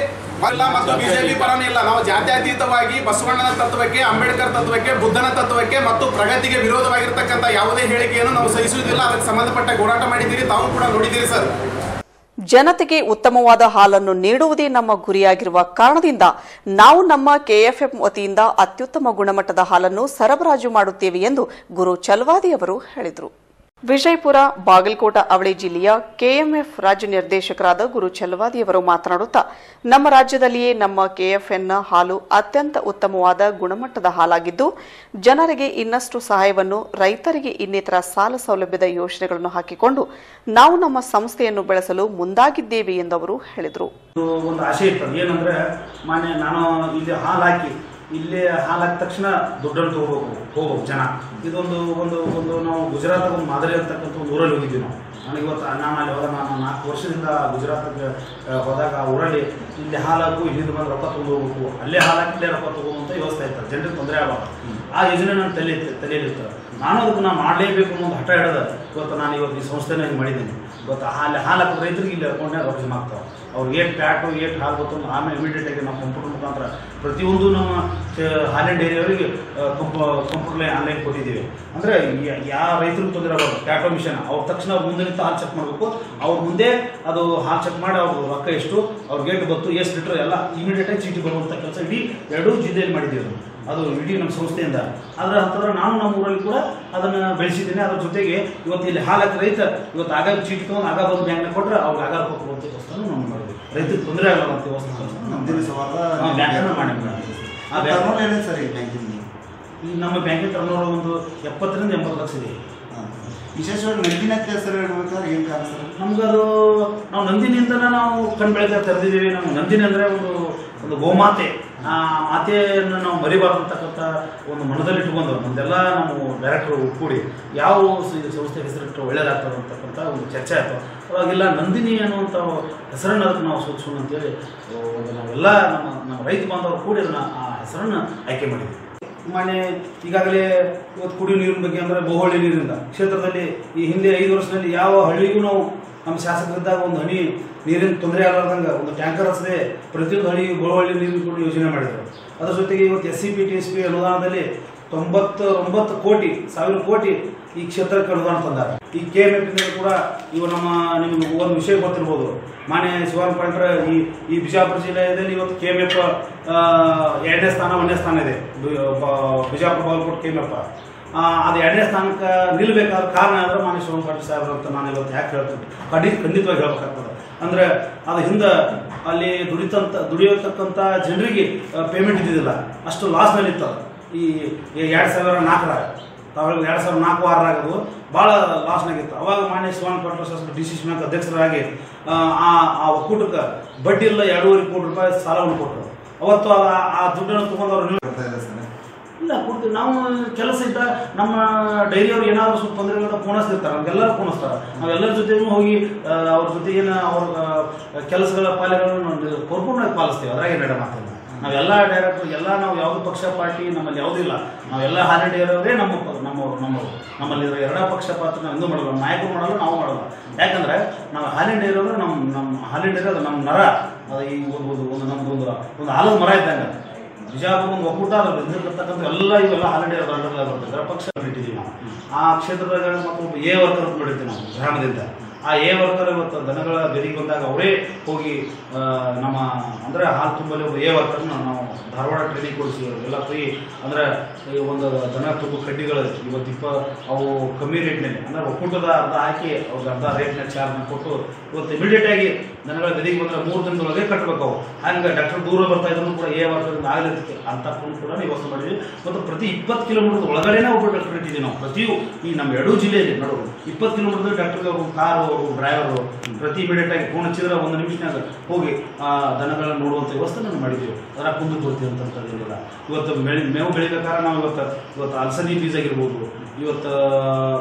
ಅಲ್ಲ ಮತ್ತು ಬಿಜೆಪಿ ಪರನೇ ಇಲ್ಲ. ನಾವು ಜಾತ್ಯತೀತವಾಗಿ ಬಸವಣ್ಣನ ತತ್ವಕ್ಕೆ, ಅಂಬೇಡ್ಕರ್ ತತ್ವಕ್ಕೆ, ಬುದ್ಧನ ತತ್ವಕ್ಕೆ ಮತ್ತು ಪ್ರಗತಿಗೆ ವಿರೋಧವಾಗಿರ್ತಕ್ಕಂಥ ಯಾವುದೇ ಹೇಳಿಕೆಯನ್ನು ನಾವು ಸಹಿಸುವುದಿಲ್ಲ. ಅದಕ್ಕೆ ಸಂಬಂಧಪಟ್ಟ ಹೋರಾಟ ಮಾಡಿದ್ದೀರಿ. ತಾವು ಕೂಡ ನೋಡಿದ್ದೀರಿ ಸರ್. ಜನತೆಗೆ ಉತ್ತಮವಾದ ಹಾಲನ್ನು ನೀಡುವುದೇ ನಮ್ಮ ಗುರಿಯಾಗಿರುವ ಕಾರಣದಿಂದ ನಾವು ನಮ್ಮ ಕೆಎಫ್ಎಂ ವತಿಯಿಂದ ಅತ್ಯುತ್ತಮ ಗುಣಮಟ್ಟದ ಹಾಲನ್ನು ಸರಬರಾಜು ಮಾಡುತ್ತೇವೆ ಎಂದು ಗುರು ಚಲ್ವಾದಿ ಅವರು ಹೇಳಿದರು. ವಿಜಯಪುರ, ಬಾಗಲಕೋಟ, ಅವಳಿ ಜಿಲ್ಲೆಯ ಕೆಎಂಎಫ್ ರಾಜ್ಯ ನಿರ್ದೇಶಕರಾದ ಗುರು ಚಲವಾದಿ ಅವರು ಮಾತನಾಡುತ್ತಾ, ನಮ್ಮ ರಾಜ್ಯದಲ್ಲಿಯೇ ನಮ್ಮ ಕೆಎಫ್ಎನ್ನ ಹಾಲು ಅತ್ಯಂತ ಉತ್ತಮವಾದ ಗುಣಮಟ್ಟದ ಹಾಲಾಗಿದ್ದು, ಜನರಿಗೆ ಇನ್ನಷ್ಟು ಸಹಾಯವನ್ನು, ರೈತರಿಗೆ ಇನ್ನಿತರ ಸಾಲ ಸೌಲಭ್ಯದ ಯೋಜನೆಗಳನ್ನು ಹಾಕಿಕೊಂಡು, ನಾವು ನಮ್ಮ ಸಂಸ್ಥೆಯನ್ನು ಬೆಳೆಸಲು ಮುಂದಾಗಿದ್ದೇವೆ ಎಂದು ಅವರು ಹೇಳಿದರು. ಇಲ್ಲಿ ಹಾಲು ಹಾಕಿ ಇಲ್ಲಿ ಹಾಲು ಹಾಕಿದ ತಕ್ಷಣ ದುಡ್ಡನ್ನು ತಗೋಬೇಕು, ಹೋಗ್ಬೇಕು ಜನ. ಇದೊಂದು, ಒಂದು ಒಂದು ನಾವು ಗುಜರಾತ್ ಒಂದು ಮಾದರಿ ಅಂತಕ್ಕಂಥ ಒಂದು ಊರಲ್ಲಿ ಹೋಗಿದ್ವಿ ನಾವು. ನನಗೆ ಇವತ್ತು ನಾನು ಅಲ್ಲಿ ಹೋದಾಗ ನಾನು ನಾಲ್ಕು ವರ್ಷದಿಂದ ಗುಜರಾತ್ಗೆ ಹೋದಾಗ ಆ ಊರಲ್ಲಿ ಇಲ್ಲಿ ಹಾಲಾಕು ಇಲ್ಲಿಂದ ಬಂದು ರೊಕ್ಕ ಹೋಗ್ಬೇಕು ಅಲ್ಲೇ ಹಾಲು ಹಾಕಿ ಇಲ್ಲೇ ರೊಕ್ಕ ತಗೋವಂತ ವ್ಯವಸ್ಥೆ ಇರ್ತದೆ ಜನರಿಗೆ ತೊಂದರೆ ಆಗಬಾರ್ದು ಆ ಯೋಜನೆ ನನ್ನ ತಲೆ ತಲೆಯಲ್ಲಿರ್ತಾರೆ ನಾನು ಅದಕ್ಕೆ ನಾನು ಮಾಡಲೇಬೇಕು ಅನ್ನೋ ಒಂದು ಹಠ ಹಿಡಿದ ಇವತ್ತು ನಾನು ಇವತ್ತು ಈ ಸಂಸ್ಥೆನ ಹಿಂಗೆ ಮಾಡಿದ್ದೀನಿ. ಇವತ್ತು ಹಾಲು ಹಾಲು ಹಾಕೋದು ರೈತರಿಗೆ ಇಲ್ಲಿ ಅಕೌಂಟ್ನಾಗ ರೊಕ್ಕ ಜಮಾ ಆಗ್ತಾವೆ. ಅವ್ರಿಗೆ ಏಟ್ ಪ್ಯಾಟು, ಏಟ್ ಹಾಲು ಗೊತ್ತು ಅಂತ ಆಮೇಲೆ ಇಮಿಡಿಯೇಟ್ ಆಗಿ ನಾವು ಕಂಪ್ಯೂಟರ್ ಮುಖಾಂತರ ಪ್ರತಿಯೊಂದು ನಮ್ಮ ಹಾಲಿನ ಡೈರಿಯವರಿಗೆ ಕಂಪ ಕಂಪ್ಯೂಟರ್ಲೇ ಆನ್ಲೈನ್ ಕೊಟ್ಟಿದ್ದೀವಿ. ಅಂದರೆ ಯಾವ ತೊಂದರೆ ಆಗಬಾರ್ದು. ಪ್ಯಾಟೋ ಮಿಷನ್. ಅವ್ರ ತಕ್ಷಣ ಅವ್ರು ಮುಂದೆ ನಿಂತು ಹಾಲು ಚೆಕ್ ಮಾಡಬೇಕು. ಅವ್ರ ಮುಂದೆ ಅದು ಹಾಲು ಚೆಕ್ ಮಾಡಿ ಅವ್ರ ರೊಕ್ಕ ಎಷ್ಟು, ಅವ್ರ ಗೇಟ್ ಬತ್ತು ಎಷ್ಟು ಲೀಟ್ರ್ ಎಲ್ಲ ಇಮಿಡಿಯೇಟಾಗಿ ಚೀಟಿ ಬರುವಂಥ ಕೆಲಸ ಇಡೀ ಎರಡೂ ಜಿಲ್ಲೆಯಲ್ಲಿ ಮಾಡಿದ್ದೀವಿ ಅದು. ವಿಡಿಯೋ ಇಡೀ ನಮ್ಮ ಸಂಸ್ಥೆಯಿಂದ. ಅದರ ಹತ್ತಿರ ನಾನು ನಮ್ಮ ಊರಲ್ಲಿ ಕೂಡ ಅದನ್ನು ಬೆಳೆಸಿದ್ದೇನೆ. ಅದ್ರ ಜೊತೆಗೆ ಇವತ್ತು ಇಲ್ಲಿ ಹಾಲಕ್ಕೆ ರೈತ ಇವತ್ತು ಆಗಾಗ ಚೀಟಿ ತೊಗೊಂಡು ಆಗ ಬಂದು ಬ್ಯಾಂಕ್ನ ಕೊಟ್ಟರೆ ಅವ್ರಿಗೆ ಆಗ ಕೊಡುವಂಥ ವ್ಯವಸ್ಥೆನೂ ನಾವು ಮಾಡಿದ್ವಿ ರೈತರಿಗೆ ತೊಂದರೆ ಆಗಲ್ಲ ವ್ಯವಸ್ಥೆ ಬ್ಯಾಂಕನ್ನು ಮಾಡಿ ಆ ಬ್ಯಾಂಕ್ ಸರ್ ಈ ಈ ನಮ್ಮ ಬ್ಯಾಂಕಿನ ಟರ್ನೋವರ್ ಒಂದು ಎಪ್ಪತ್ತರಿಂದ ಎಂಬತ್ತು ಲಕ್ಷ ಇದೆ. ವಿಶೇಷವಾಗಿ ನಂದಿನ ಹೆಸರು ಹೇಳ್ಬೇಕಾದ್ರೆ ಏನು ಕಾರಣ ಸರ್ ಅದು ನಾವು ನಂದಿನಿಂದನೇ ನಾವು ಕಣ್ ಬೆಳಗ್ಗೆ ತೆರೆದಿದ್ದೀವಿ. ನಮ್ಗೆ ನಂದಿನಿ ಅಂದರೆ ಒಂದು ಒಂದು ಗೋಮಾತೆ. ಆ ಮಾತೆಯನ್ನು ನಾವು ಮರಿಬಾರ್ದು ಅಂತಕ್ಕಂಥ ಒಂದು ಮನದಲ್ಲಿಟ್ಟುಕೊಂಡು ಮುಂದೆಲ್ಲ ನಾವು ಡೈರೆಕ್ಟರ್ ಕೂಡಿ ಯಾವ ಸಂಸ್ಥೆ ಹೆಸರಿಟ್ಟು ಒಳ್ಳೇದಾಗ್ತದೆ ಅಂತಕ್ಕಂಥ ಒಂದು ಚರ್ಚೆ ಆಯಿತು. ಅವಾಗೆಲ್ಲ ನಂದಿನಿ ಅನ್ನುವಂಥ ಹೆಸರನ್ನು ಅದಕ್ಕೆ ನಾವು ಸೂಚಿಸೋಣ ಅಂತೇಳಿ ನಾವೆಲ್ಲ ನಮ್ಮ ನಮ್ಮ ರೈತ ಬಾಂಧವರು ಕೂಡಿ ಅದನ್ನು ಆ ಹೆಸರನ್ನು ಆಯ್ಕೆ ಮಾಡಿದ್ವಿ. ಮಾನ್ಯ ಈಗಾಗಲೇ ಇವತ್ತು ಕುಡಿಯುವ ನೀರಿನ ಬಗ್ಗೆ ಅಂದರೆ ಬಹುಹಳ್ಳಿ ನೀರಿಂದ. ಕ್ಷೇತ್ರದಲ್ಲಿ ಈ ಹಿಂದೆ ಐದು ವರ್ಷದಲ್ಲಿ ಯಾವ ಹಳ್ಳಿಗೂ ನಾವು ನಮ್ಮ ಶಾಸಕರಿದ್ದಾಗ ಒಂದು ಹನಿ ನೀರಿನ ತೊಂದರೆ ಆಗಲಾರ್ದಂಗೆ ಒಂದು ಟ್ಯಾಂಕರ್ ಹಚ್ಚದೆ ಪ್ರತಿಯೊಂದು ಹಳ್ಳಿ ಬಹುಹಳ್ಳಿ ನೀರಿನ ಕೂಡ ಯೋಜನೆ ಮಾಡಿದರು. ಅದರ ಜೊತೆಗೆ ಇವತ್ತು S C P T S P ಅನುದಾನದಲ್ಲಿ ತೊಂಬತ್ತು ಒಂಬತ್ತು ಕೋಟಿ, ಸಾವಿರ ಕೋಟಿ ಈ ಕ್ಷೇತ್ರಕ್ಕೆ ಅನುದಾನ ತಂದಾರ ಈ ಕೆ ಎಂ ಕೂಡ ಇವು ನಮ್ಮ ನಿಮ್ಗೆ ಒಂದು ವಿಷಯ ಗೊತ್ತಿರ್ಬೋದು. ಮಾನ್ಯ ಶಿವನ್ ಪಾಂಡ್ರ ಈ ಈ ಬಿಜಾಪುರ ಜಿಲ್ಲೆಯಲ್ಲಿ ಇವತ್ತು ಕೆ ಎಂ ಎಫ್ ಎರಡನೇ ಸ್ಥಾನ, ಒಂದನೇ ಸ್ಥಾನ ಇದೆ. Bijapur Bagalkote K M F ಅದು ಎರಡನೇ ಸ್ಥಾನಕ್ಕೆ ನಿಲ್ಬೇಕಾದ ಕಾರಣ ಅಂದ್ರೆ ಮಾನ್ಯ ಶಿವನ್ ಪಾಟೀಲ್ ಸಾಹೇಬ್ರು ಅಂತ ನಾನು ಇವತ್ತು ಯಾಕೆ ಹೇಳ್ತೀನಿ? ಖಂಡಿತ ಖಂಡಿತವಾಗಿ ಹೇಳ್ಬೇಕಾಗ್ತದೆ. ಅಂದ್ರೆ ಅದು ಹಿಂದೆ ಅಲ್ಲಿ ದುಡಿತಂತ ದುಡಿಯತಕ್ಕಂಥ ಜನರಿಗೆ ಪೇಮೆಂಟ್ ಇದ್ದಿದ್ದಿಲ್ಲ. ಅಷ್ಟು ಲಾಸ್ನಲ್ಲಿ ಇತ್ತು ಈ ಎರಡು ಸಾವಿರ ನಾಲ್ಕರಾಗ. ತಾವಾಗ ಎರಡು ಸಾವಿರದ ನಾಲ್ಕು ವಾರ ಆಗೋದು ಭಾಳ ಲಾಸ್ನಾಗಿತ್ತು ಅವಾಗ ಮಾನ್ಯ ಶಿವಾನ್ ಪಾಟೀಲ್ ಶಾಸಕ ಡಿ ಸಿ ಬ್ಯಾಂಕ್ ಅಧ್ಯಕ್ಷರಾಗಿ ಆ, ಆ ಒಕ್ಕೂಟಕ್ಕೆ ಬಡ್ಡಿ ಇಲ್ಲ ಎರಡೂವರೆ ಕೋಟಿ ರೂಪಾಯಿ ಸಾಲವನ್ನು ಕೊಟ್ಟರು. ಅವತ್ತು ಆ- ಆ ದುಡ್ಡನ್ನು ತಗೊಂಡವ್ರು ಇಲ್ಲ ಕೊಡ್ತೀವಿ. ನಾವು ಕೆಲಸ ಇದ್ದ ನಮ್ಮ ಡೈರಿಯವ್ರು ಏನಾದರೂ ಸ್ವಲ್ಪ ತೊಂದರೆಗಳನ್ನ ಪೋಣಸ್ತಿರ್ತಾರೆ ನಮ್ಗೆಲ್ಲರೂ ಫೋನಿಸ್ತಾರೆ ನಾವೆಲ್ಲರ ಜೊತೆಗೂ ಹೋಗಿ ಅವ್ರ ಜೊತೆ ಏನು ಅವ್ರ ಕೆಲಸಗಳ ಪಾಲೆಗಳನ್ನು ಪರಿಪೂರ್ಣವಾಗಿ ಪಾಲಿಸ್ತೀವಿ. ಅದ್ರಾಗ ನಡೆ ಮಾತಿಲ್ಲ ನಾವೆಲ್ಲ ಡೈರೆಕ್ಟ್ ಎಲ್ಲ ನಾವು ಯಾವುದು ಪಕ್ಷ, ಪಾರ್ಟಿ ನಮ್ಮಲ್ಲಿ ಯಾವುದಿಲ್ಲ ನಾವೆಲ್ಲ ಹಾಲಿಡೇ ಇರೋದೇ ನಮ್ಮ ನಮ್ಮವರು ನಮ್ಮವ್ರು ನಮ್ಮವರು ನಮ್ಮಲ್ಲಿ ಇರೋ ಎರಡ ಪಕ್ಷ ಪಾತ್ರ ನಾವು ಎಂದೂ ಮಾಡಲ್ಲ ನಾಯಕರು ಮಾಡಲ್ಲ ನಾವು ಮಾಡಲ್ಲ ಯಾಕಂದ್ರೆ ನಾವು ಹಾಲಿಡೇ ಇರೋದು ನಮ್ಮ ನಮ್ಮ ಹಾಲಿಡೇ ಅದು ನಮ್ಮ ನರ. ಅದು ಈ ಒಂದು ಒಂದು ಒಂದು ನಮ್ದು ಒಂದು ಒಂದು ಹಾಲದ ಮರ ಇದ್ದಂಗೆ. ಬಿಜಾಪುರ ಒಂದು ಒಕ್ಕೂಟ ಅದ್ರ ಬಂದಿರತಕ್ಕಂಥ ಎಲ್ಲ ಇವೆಲ್ಲ ಹಾಲಿಡೇ ದಂಡಗಳ ಬರ್ತದೆ. ಪಕ್ಷ ಬಿಟ್ಟಿದ್ದೀವಿ ನಾವು ಆ ಕ್ಷೇತ್ರದಾಗ ಮತ್ತೊಬ್ಬ ಎ ವರ್ಕರ್ ಬಿಡ್ತೀವಿ ನಾವು, ಗ್ರಾಮದಿಂದ. ಆ ಎ ವರ್ಕರ್ ಇವತ್ತು ದನಗಳ ಬೆರಿಗೆ ಬಂದಾಗ ಅವರೇ ಹೋಗಿ ನಮ್ಮ, ಅಂದರೆ ಹಾಲು ತುಂಬಲಿ ಒಬ್ಬ ಎ ವರ್ಕರ್ನ ನಾವು ಧಾರವಾಡ ಟ್ರೈನಿಂಗ್ ಕೊಡಿಸಿ ಅವರಿಗೆಲ್ಲ ಫ್ರೀ ಅಂದರೆ ಈ ಒಂದು ದನ ತುಂಬ ಕಡ್ಡಿಗಳು ಇವತ್ತು ಇಪ್ಪ ಅವು ಕಮ್ಮಿ ರೇಟ್ನಲ್ಲಿ ಅಂದರೆ ಒಕ್ಕೂಟದ ಅರ್ಧ ಹಾಕಿ ಅವ್ರಿಗೆ ಅರ್ಧ ರೇಟ್ನ ಚಾರ್ಜ್ ಕೊಟ್ಟು ಇವತ್ತು ಇಮಿಡಿಯೇಟ್ ಆಗಿ ದನಗಳ ಬೆದಿಗೆ ಬಂದ್ರೆ ಮೂರು ದಿನದೊಳಗೆ ಕಟ್ಟಬೇಕು ಅವು ಹಂಗೆ ಡಾಕ್ಟರ್ ದೂರ ಬರ್ತಾ ಇದ್ರು ಕೂಡ ಎ ವರ್ಕರಿಂದ ಆಗಲಿರ್ತಿತ್ತು ಅಂತ ಕೂಡ ವ್ಯವಸ್ಥೆ ಮಾಡಿದ್ವಿ. ಮತ್ತು ಪ್ರತಿ ಇಪ್ಪತ್ತು ಕಿಲೋಮೀಟರ್ ಒಳಗಡೆ ಒಬ್ಬ ಡಾಕ್ಟರ್ ಇಟ್ಟಿದ್ದೀವಿ ನಾವು. ಪ್ರತಿಯೂ ಈ ನಮ್ಮ ಎರಡೂ ಜಿಲ್ಲೆಯಲ್ಲಿ ನೋಡೋದು ಇಪ್ಪತ್ತು ಕಿಲೋಮೀಟರ್ ಡಾಕ್ಟರ್ಗೆ ಕಾರು ಒಬ್ಬ ಡ್ರೈವರು ಪ್ರತಿ ಇಮಿಡಿಯೇಟ್ ಆಗಿ ಫೋನ್ ಹಚ್ಚಿದ್ರೆ ಒಂದು ನಿಮಿಷನಾಗ ಹೋಗಿ ಆ ದನಗಳನ್ನು ನೋಡುವಂಥ ವ್ಯವಸ್ಥೆ ನಾವು ಮಾಡಿದ್ದೀವಿ. ಅದರ ಕುಂದು ಬರ್ತೀವಿ ಅಂತ ಇವತ್ತು ಬೆಳೆ, ಮೇವು ಬೆಳಿಬೇಕಾದ್ರೆ ನಾವು ಇವತ್ತು ಇವತ್ತು ಅಲಸಂದಿ ಬೀಜ ಆಗಿರ್ಬೋದು, ಇವತ್ತು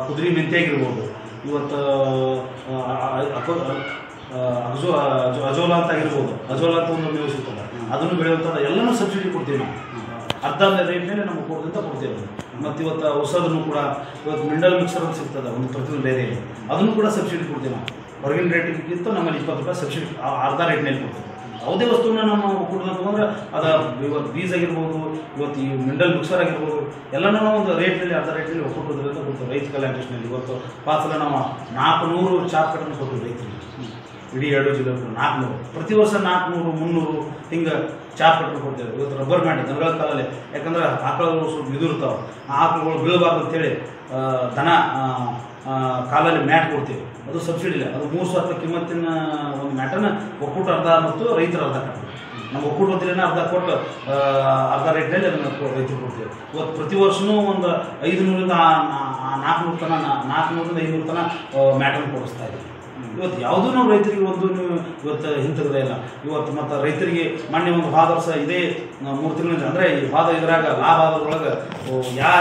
ಕುದುರೆ ಮೆಂತೆ ಆಗಿರ್ಬೋದು, ಇವತ್ತು ಅಜೋ, ಅಜೋ- ಅಜೋಲಾ ಅಂತ ಆಗಿರ್ಬೋದು. ಅಜೋಲಾ ಅಂತ ಒಂದು ಮೇವು ಸಿಗ್ತದೆ. ಅದನ್ನು ಬೆಳೆಯುವಂಥದ್ದು ಎಲ್ಲನೂ ಸಬ್ಸಿಡಿ ಕೊಡ್ತೀವಿ ನಾವು. ಅರ್ಧ ರೇಟ್ನಲ್ಲಿ ನಮಗೆ ಕೊಡೋದ್ರಿಂದ ಕೊಡ್ತೀವಿ ಮತ್ತು ಇವತ್ತು ಹೊಸದನ್ನು ಕೂಡ ಇವತ್ತು ಮಿಂಡಲ್ ಮಿಕ್ಸರ್ ಅಂತ ಸಿಗ್ತದೆ, ಒಂದು ಪ್ರತಿಯೊಂದು ಡೈರಿಯಲ್ಲಿ. ಅದನ್ನು ಕೂಡ ಸಬ್ಸಿಡಿ ಕೊಡ್ತೀವಿ ನಾವು. ಹೊರಗಿನ ರೇಟಿಗಿಂತ ನಮ್ಮಲ್ಲಿ ಇಪ್ಪತ್ತು ರೂಪಾಯಿ ಸಬ್ಸಿಡಿ ಅರ್ಧ ರೇಟ್ನಲ್ಲಿ ಕೊಡ್ತೀವಿ. ಯಾವುದೇ ವಸ್ತುವನ್ನ ನಾವು ಕೊಡಬೇಕು ಅಂದರೆ ಅದು ಇವತ್ತು ಬೀಜ್ ಆಗಿರ್ಬೋದು, ಇವತ್ತು ಈ ಮಿಂಡಲ್ ಮಿಕ್ಸರ್ ಆಗಿರ್ಬೋದು, ಎಲ್ಲನೂ ಒಂದು ರೇಟ್ನಲ್ಲಿ ಅರ್ಧ ರೇಟ್ನಲ್ಲಿ ಒಪ್ಪಿಕೊಡೋದ್ರಿಂದ ಕೊಡ್ತೀವಿ. ರೈತ ಕಲ್ಯಾಣ ಟ್ರಸ್ಟ್ನಲ್ಲಿ ಇವತ್ತು ಪಾತ್ರ ನಾವು ನಾಲ್ಕುನೂರು ಚಾಪ್ ಕಟ್ಟನ್ನು ಕೊಡ್ತೀವಿ ರೈತರಿಗೆ. ಇಡೀ ಎರಡು ಜಿಲ್ಲೆ ನಾಲ್ಕುನೂರು. ಪ್ರತಿ ವರ್ಷ ನಾಲ್ಕುನೂರು, ಮುನ್ನೂರು, ಹಿಂಗೆ ಚಾಪ್ ಕೊಟ್ಟು ಕೊಡ್ತೇವೆ. ಇವತ್ತು ರಬ್ಬರ್ ಮ್ಯಾಂಡ್ ದನಗಳ ಕಾಲಲ್ಲಿ. ಯಾಕಂದ್ರೆ ಆಕಳುಗಳು ಸ್ವಲ್ಪ ಇದಿರ್ತಾವೆ ಆ ಆಕಳುಗಳು ಬೀಳಬಾರ್ದು ಅಂತೇಳಿ ದನ ಕಾಲಲ್ಲಿ ಮ್ಯಾಟ್ ಕೊಡ್ತೀವಿ. ಅದು ಸಬ್ಸಿಡಿ ಇಲ್ಲ. ಅದು ಮೂರು ಸಾವಿರ ಕಿಮ್ಮತ್ತಿನ ಒಂದು ಮ್ಯಾಟನ್ನು ಒಕ್ಕೂಟ ಅರ್ಧ ಮತ್ತು ರೈತರ ಅರ್ಧ ಕಟ್ಟಬೇಕು ನಮ್ಮ ಒಕ್ಕೂಟ ವತಿಯಿಂದ ಅರ್ಧ ಕೊಟ್ಟು ಅರ್ಧ ರೇಟ್ನಲ್ಲಿ ಅದನ್ನು ರೈತರು ಕೊಡ್ತೀವಿ. ಇವತ್ತು ಪ್ರತಿ ವರ್ಷನೂ ಒಂದು ಐದು ನೂರಿಂದ ನಾಲ್ಕುನೂರು ತನ ನಾಲ್ಕುನೂರಿಂದ ಐನೂರು ತನ ಮ್ಯಾಟನ್ನು ಕೊಡಿಸ್ತಾ ಇದ್ದೀವಿ. ಇವತ್ತು ಯಾವುದೂ ನಾವು ರೈತರಿಗೆ ಒಂದು ಇವತ್ತು ಹಿಂತಗದೇ ಇಲ್ಲ. ಇವತ್ತು ಮತ್ತು ರೈತರಿಗೆ ಮೊನ್ನೆ ಒಂದು ಹಾದ ವರ್ಷ ಇದೇ ಮೂರು ತಿಂಗಳಿಂದ. ಅಂದರೆ ಈ ಹಾದ ಇದ್ರಾಗ ಲಾಭ ಆದ್ರೊಳಗೆ ಯಾ,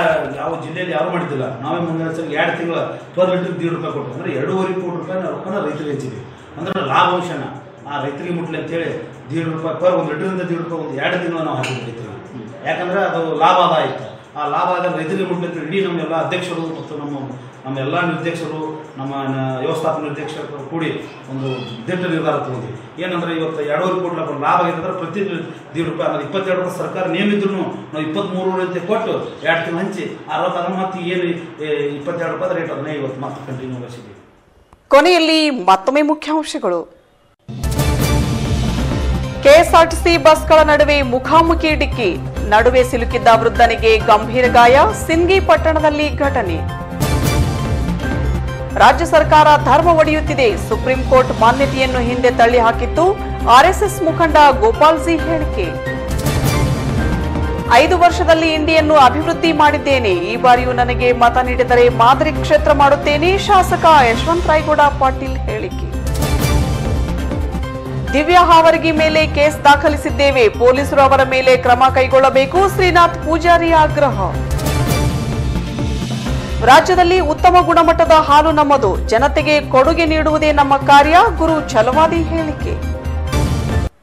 ಯಾವ ಜಿಲ್ಲೆಯಲ್ಲಿ ಯಾರು ಮಾಡಿದ್ದಿಲ್ಲ. ನಾವೇ ಮುಂದೆ ಎರಡು ತಿಂಗಳ ಪರ್ ಲೀಟರ್ ದೀಡ್ ರೂಪಾಯಿ ಕೊಟ್ಟು ಅಂದರೆ ಎರಡೂವರೆ ಕೋಟಿ ರೂಪಾಯಿ ರೊಕ್ಕನ ರೈತರಿಗೆ ಹೆಚ್ಚಿದ್ದೀವಿ ಅಂದ್ರೆ ಲಾಭಾಂಶನ ಆ ರೈತರಿಗೆ ಮುಟ್ಲಿ ಅಂತೇಳಿ ದೀಡ್ ರೂಪಾಯಿ ಪರ್ ಒಂದು ಲೀಟರಿಂದ ದೀಡ್ ರೂಪಾಯಿ ಒಂದು ಎರಡು ತಿಂಗಳು ನಾವು ಹಾಕಿದ್ವಿ ರೈತರಿಗೆ. ಯಾಕಂದ್ರೆ ಅದು ಲಾಭ ಆದಾಯ ಆ ಲಾಭ ಆದ ರೈತರಿಗೆ ಮುಟ್ಲಿ ಅಂತ ಇಡೀ ನಮ್ಮೆಲ್ಲ ಅಧ್ಯಕ್ಷರು ಮತ್ತು ನಮ್ಮ ನಮ್ಮ ಎಲ್ಲ ನಿರ್ದೇಶಕರು, ನಮ್ಮ ವ್ಯವಸ್ಥಾಪಕ ನಿರ್ದೇಶಕರು ಕೂಡಿ ಒಂದು ದಿಟ್ಟ ನಿರ್ಧಾರ ತಗೊಂಡ್ವಿ. ಏನಂದ್ರೆ ಇವತ್ತು ಎರಡೂವರೆ ಕೋಟಿ ಲಾಭ ಲಾಭ ಆಗಿದ್ರೆ ಪ್ರತಿ ದೀಡ್ ರೂಪಾಯಿ ಅಂದ್ರೆ ಇಪ್ಪತ್ತೆರಡು ರೂಪಾಯಿ ಸರ್ಕಾರ ನೇಮಿದ್ರು ನಾವು ಇಪ್ಪತ್ತ್ಮೂರು ಅಂತ ಕೊಟ್ಟು ಎರಡು ತಿಂಗಳು ಹಂಚಿ ಅರವತ್ತಾಗ ಮತ್ತೆ ಏನು ಇಪ್ಪತ್ತೆರಡು ರೂಪಾಯಿ ರೇಟ್ ಅದನ್ನೇ ಇವತ್ತು ಮತ್ತೆ ಕಂಟಿನ್ಯೂ ಕೊನೆಯಲ್ಲಿ ಮತ್ತೊಮ್ಮೆ ಮುಖ್ಯಾಂಶಗಳು. ಕೆಎಸ್ಆರ್ಟಿಸಿ ಬಸ್ಗಳ ನಡುವೆ ಮುಖಾಮುಖಿ ಡಿಕ್ಕಿ ನಡುವೆ ಸಿಲುಕಿದ್ದ ವೃದ್ಧನಿಗೆ ಗಂಭೀರ ಗಾಯ ಸಿಂಗಿ ಪಟ್ಟಣದಲ್ಲಿ ಘಟನೆ. ರಾಜ್ಯ ಸರ್ಕಾರ ಧರ್ಮ ಒಡೆಯುತ್ತಿದೆ. ಸುಪ್ರೀಂ ಕೋರ್ಟ್ ಮಾನ್ಯತೆಯನ್ನು ಹಿಂದೆ ತಳ್ಳಿ ಹಾಕಿತ್ತು ಆರ್ಎಸ್ಎಸ್ ಮುಖಂಡ ಗೋಪಾಲ್ ಜಿ ಹೇಳಿಕೆ. ಐದು ವರ್ಷದಲ್ಲಿ ಇಂಡಿಯನ್ನು ಅಭಿವೃದ್ಧಿ ಮಾಡಿದ್ದೇನೆ. ಈ ಬಾರಿಯೂ ನನಗೆ ಮತ ನೀಡಿದರೆ ಮಾದರಿ ಕ್ಷೇತ್ರ ಮಾಡುತ್ತೇನೆ. ಶಾಸಕ ಯಶವಂತ ರಾಯ್ಗೌಡ ಪಾಟೀಲ್ ಹೇಳಿಕೆ. ದಿವ್ಯಾ ಹಾವರಗಿ ಮೇಲೆ ಕೇಸ್ ದಾಖಲಿಸಿದ್ದೇವೆ. ಪೊಲೀಸರು ಅವರ ಮೇಲೆ ಕ್ರಮ ಕೈಗೊಳ್ಳಬೇಕು. ಶ್ರೀನಾಥ್ ಪೂಜಾರಿ ಆಗ್ರಹ. ರಾಜ್ಯದಲ್ಲಿ ಉತ್ತಮ ಗುಣಮಟ್ಟದ ಹಾಲು ನಮ್ಮದು ಜನತೆಗೆ ಕೊಡುಗೆ ನೀಡುವುದೇ ನಮ್ಮ ಕಾರ್ಯ. ಗುರು ಛಲವಾದಿ ಹೇಳಿಕೆ.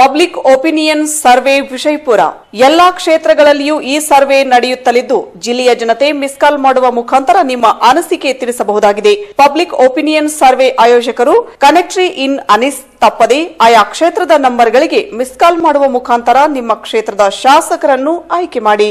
Public opinion survey Vijayapura. ಎಲ್ಲಾ ಕ್ಷೇತ್ರಗಳಲ್ಲಿಯೂ ಈ ಸರ್ವೆ ನಡೆಯುತ್ತಲಿದ್ದು, ಜಿಲ್ಲೆಯ ಜನತೆ ಮಿಸ್ ಕಾಲ್ ಮಾಡುವ ಮುಖಾಂತರ ನಿಮ್ಮ ಅನಿಸಿಕೆ ತಿಳಿಸಬಹುದಾಗಿದೆ. ಪಬ್ಲಿಕ್ ಒಪಿನಿಯನ್ ಸರ್ವೆ ಆಯೋಜಕರು ಕನೆಕ್ಟ್ರಿ ಇನ್ ಅನಿಸ್ ತಪ್ಪದೆ ಆಯಾ ಕ್ಷೇತ್ರದ ನಂಬರ್ಗಳಿಗೆ ಮಿಸ್ ಕಾಲ್ ಮಾಡುವ ಮುಖಾಂತರ ನಿಮ್ಮ ಕ್ಷೇತ್ರದ ಶಾಸಕರನ್ನು ಆಯ್ಕೆ ಮಾಡಿ.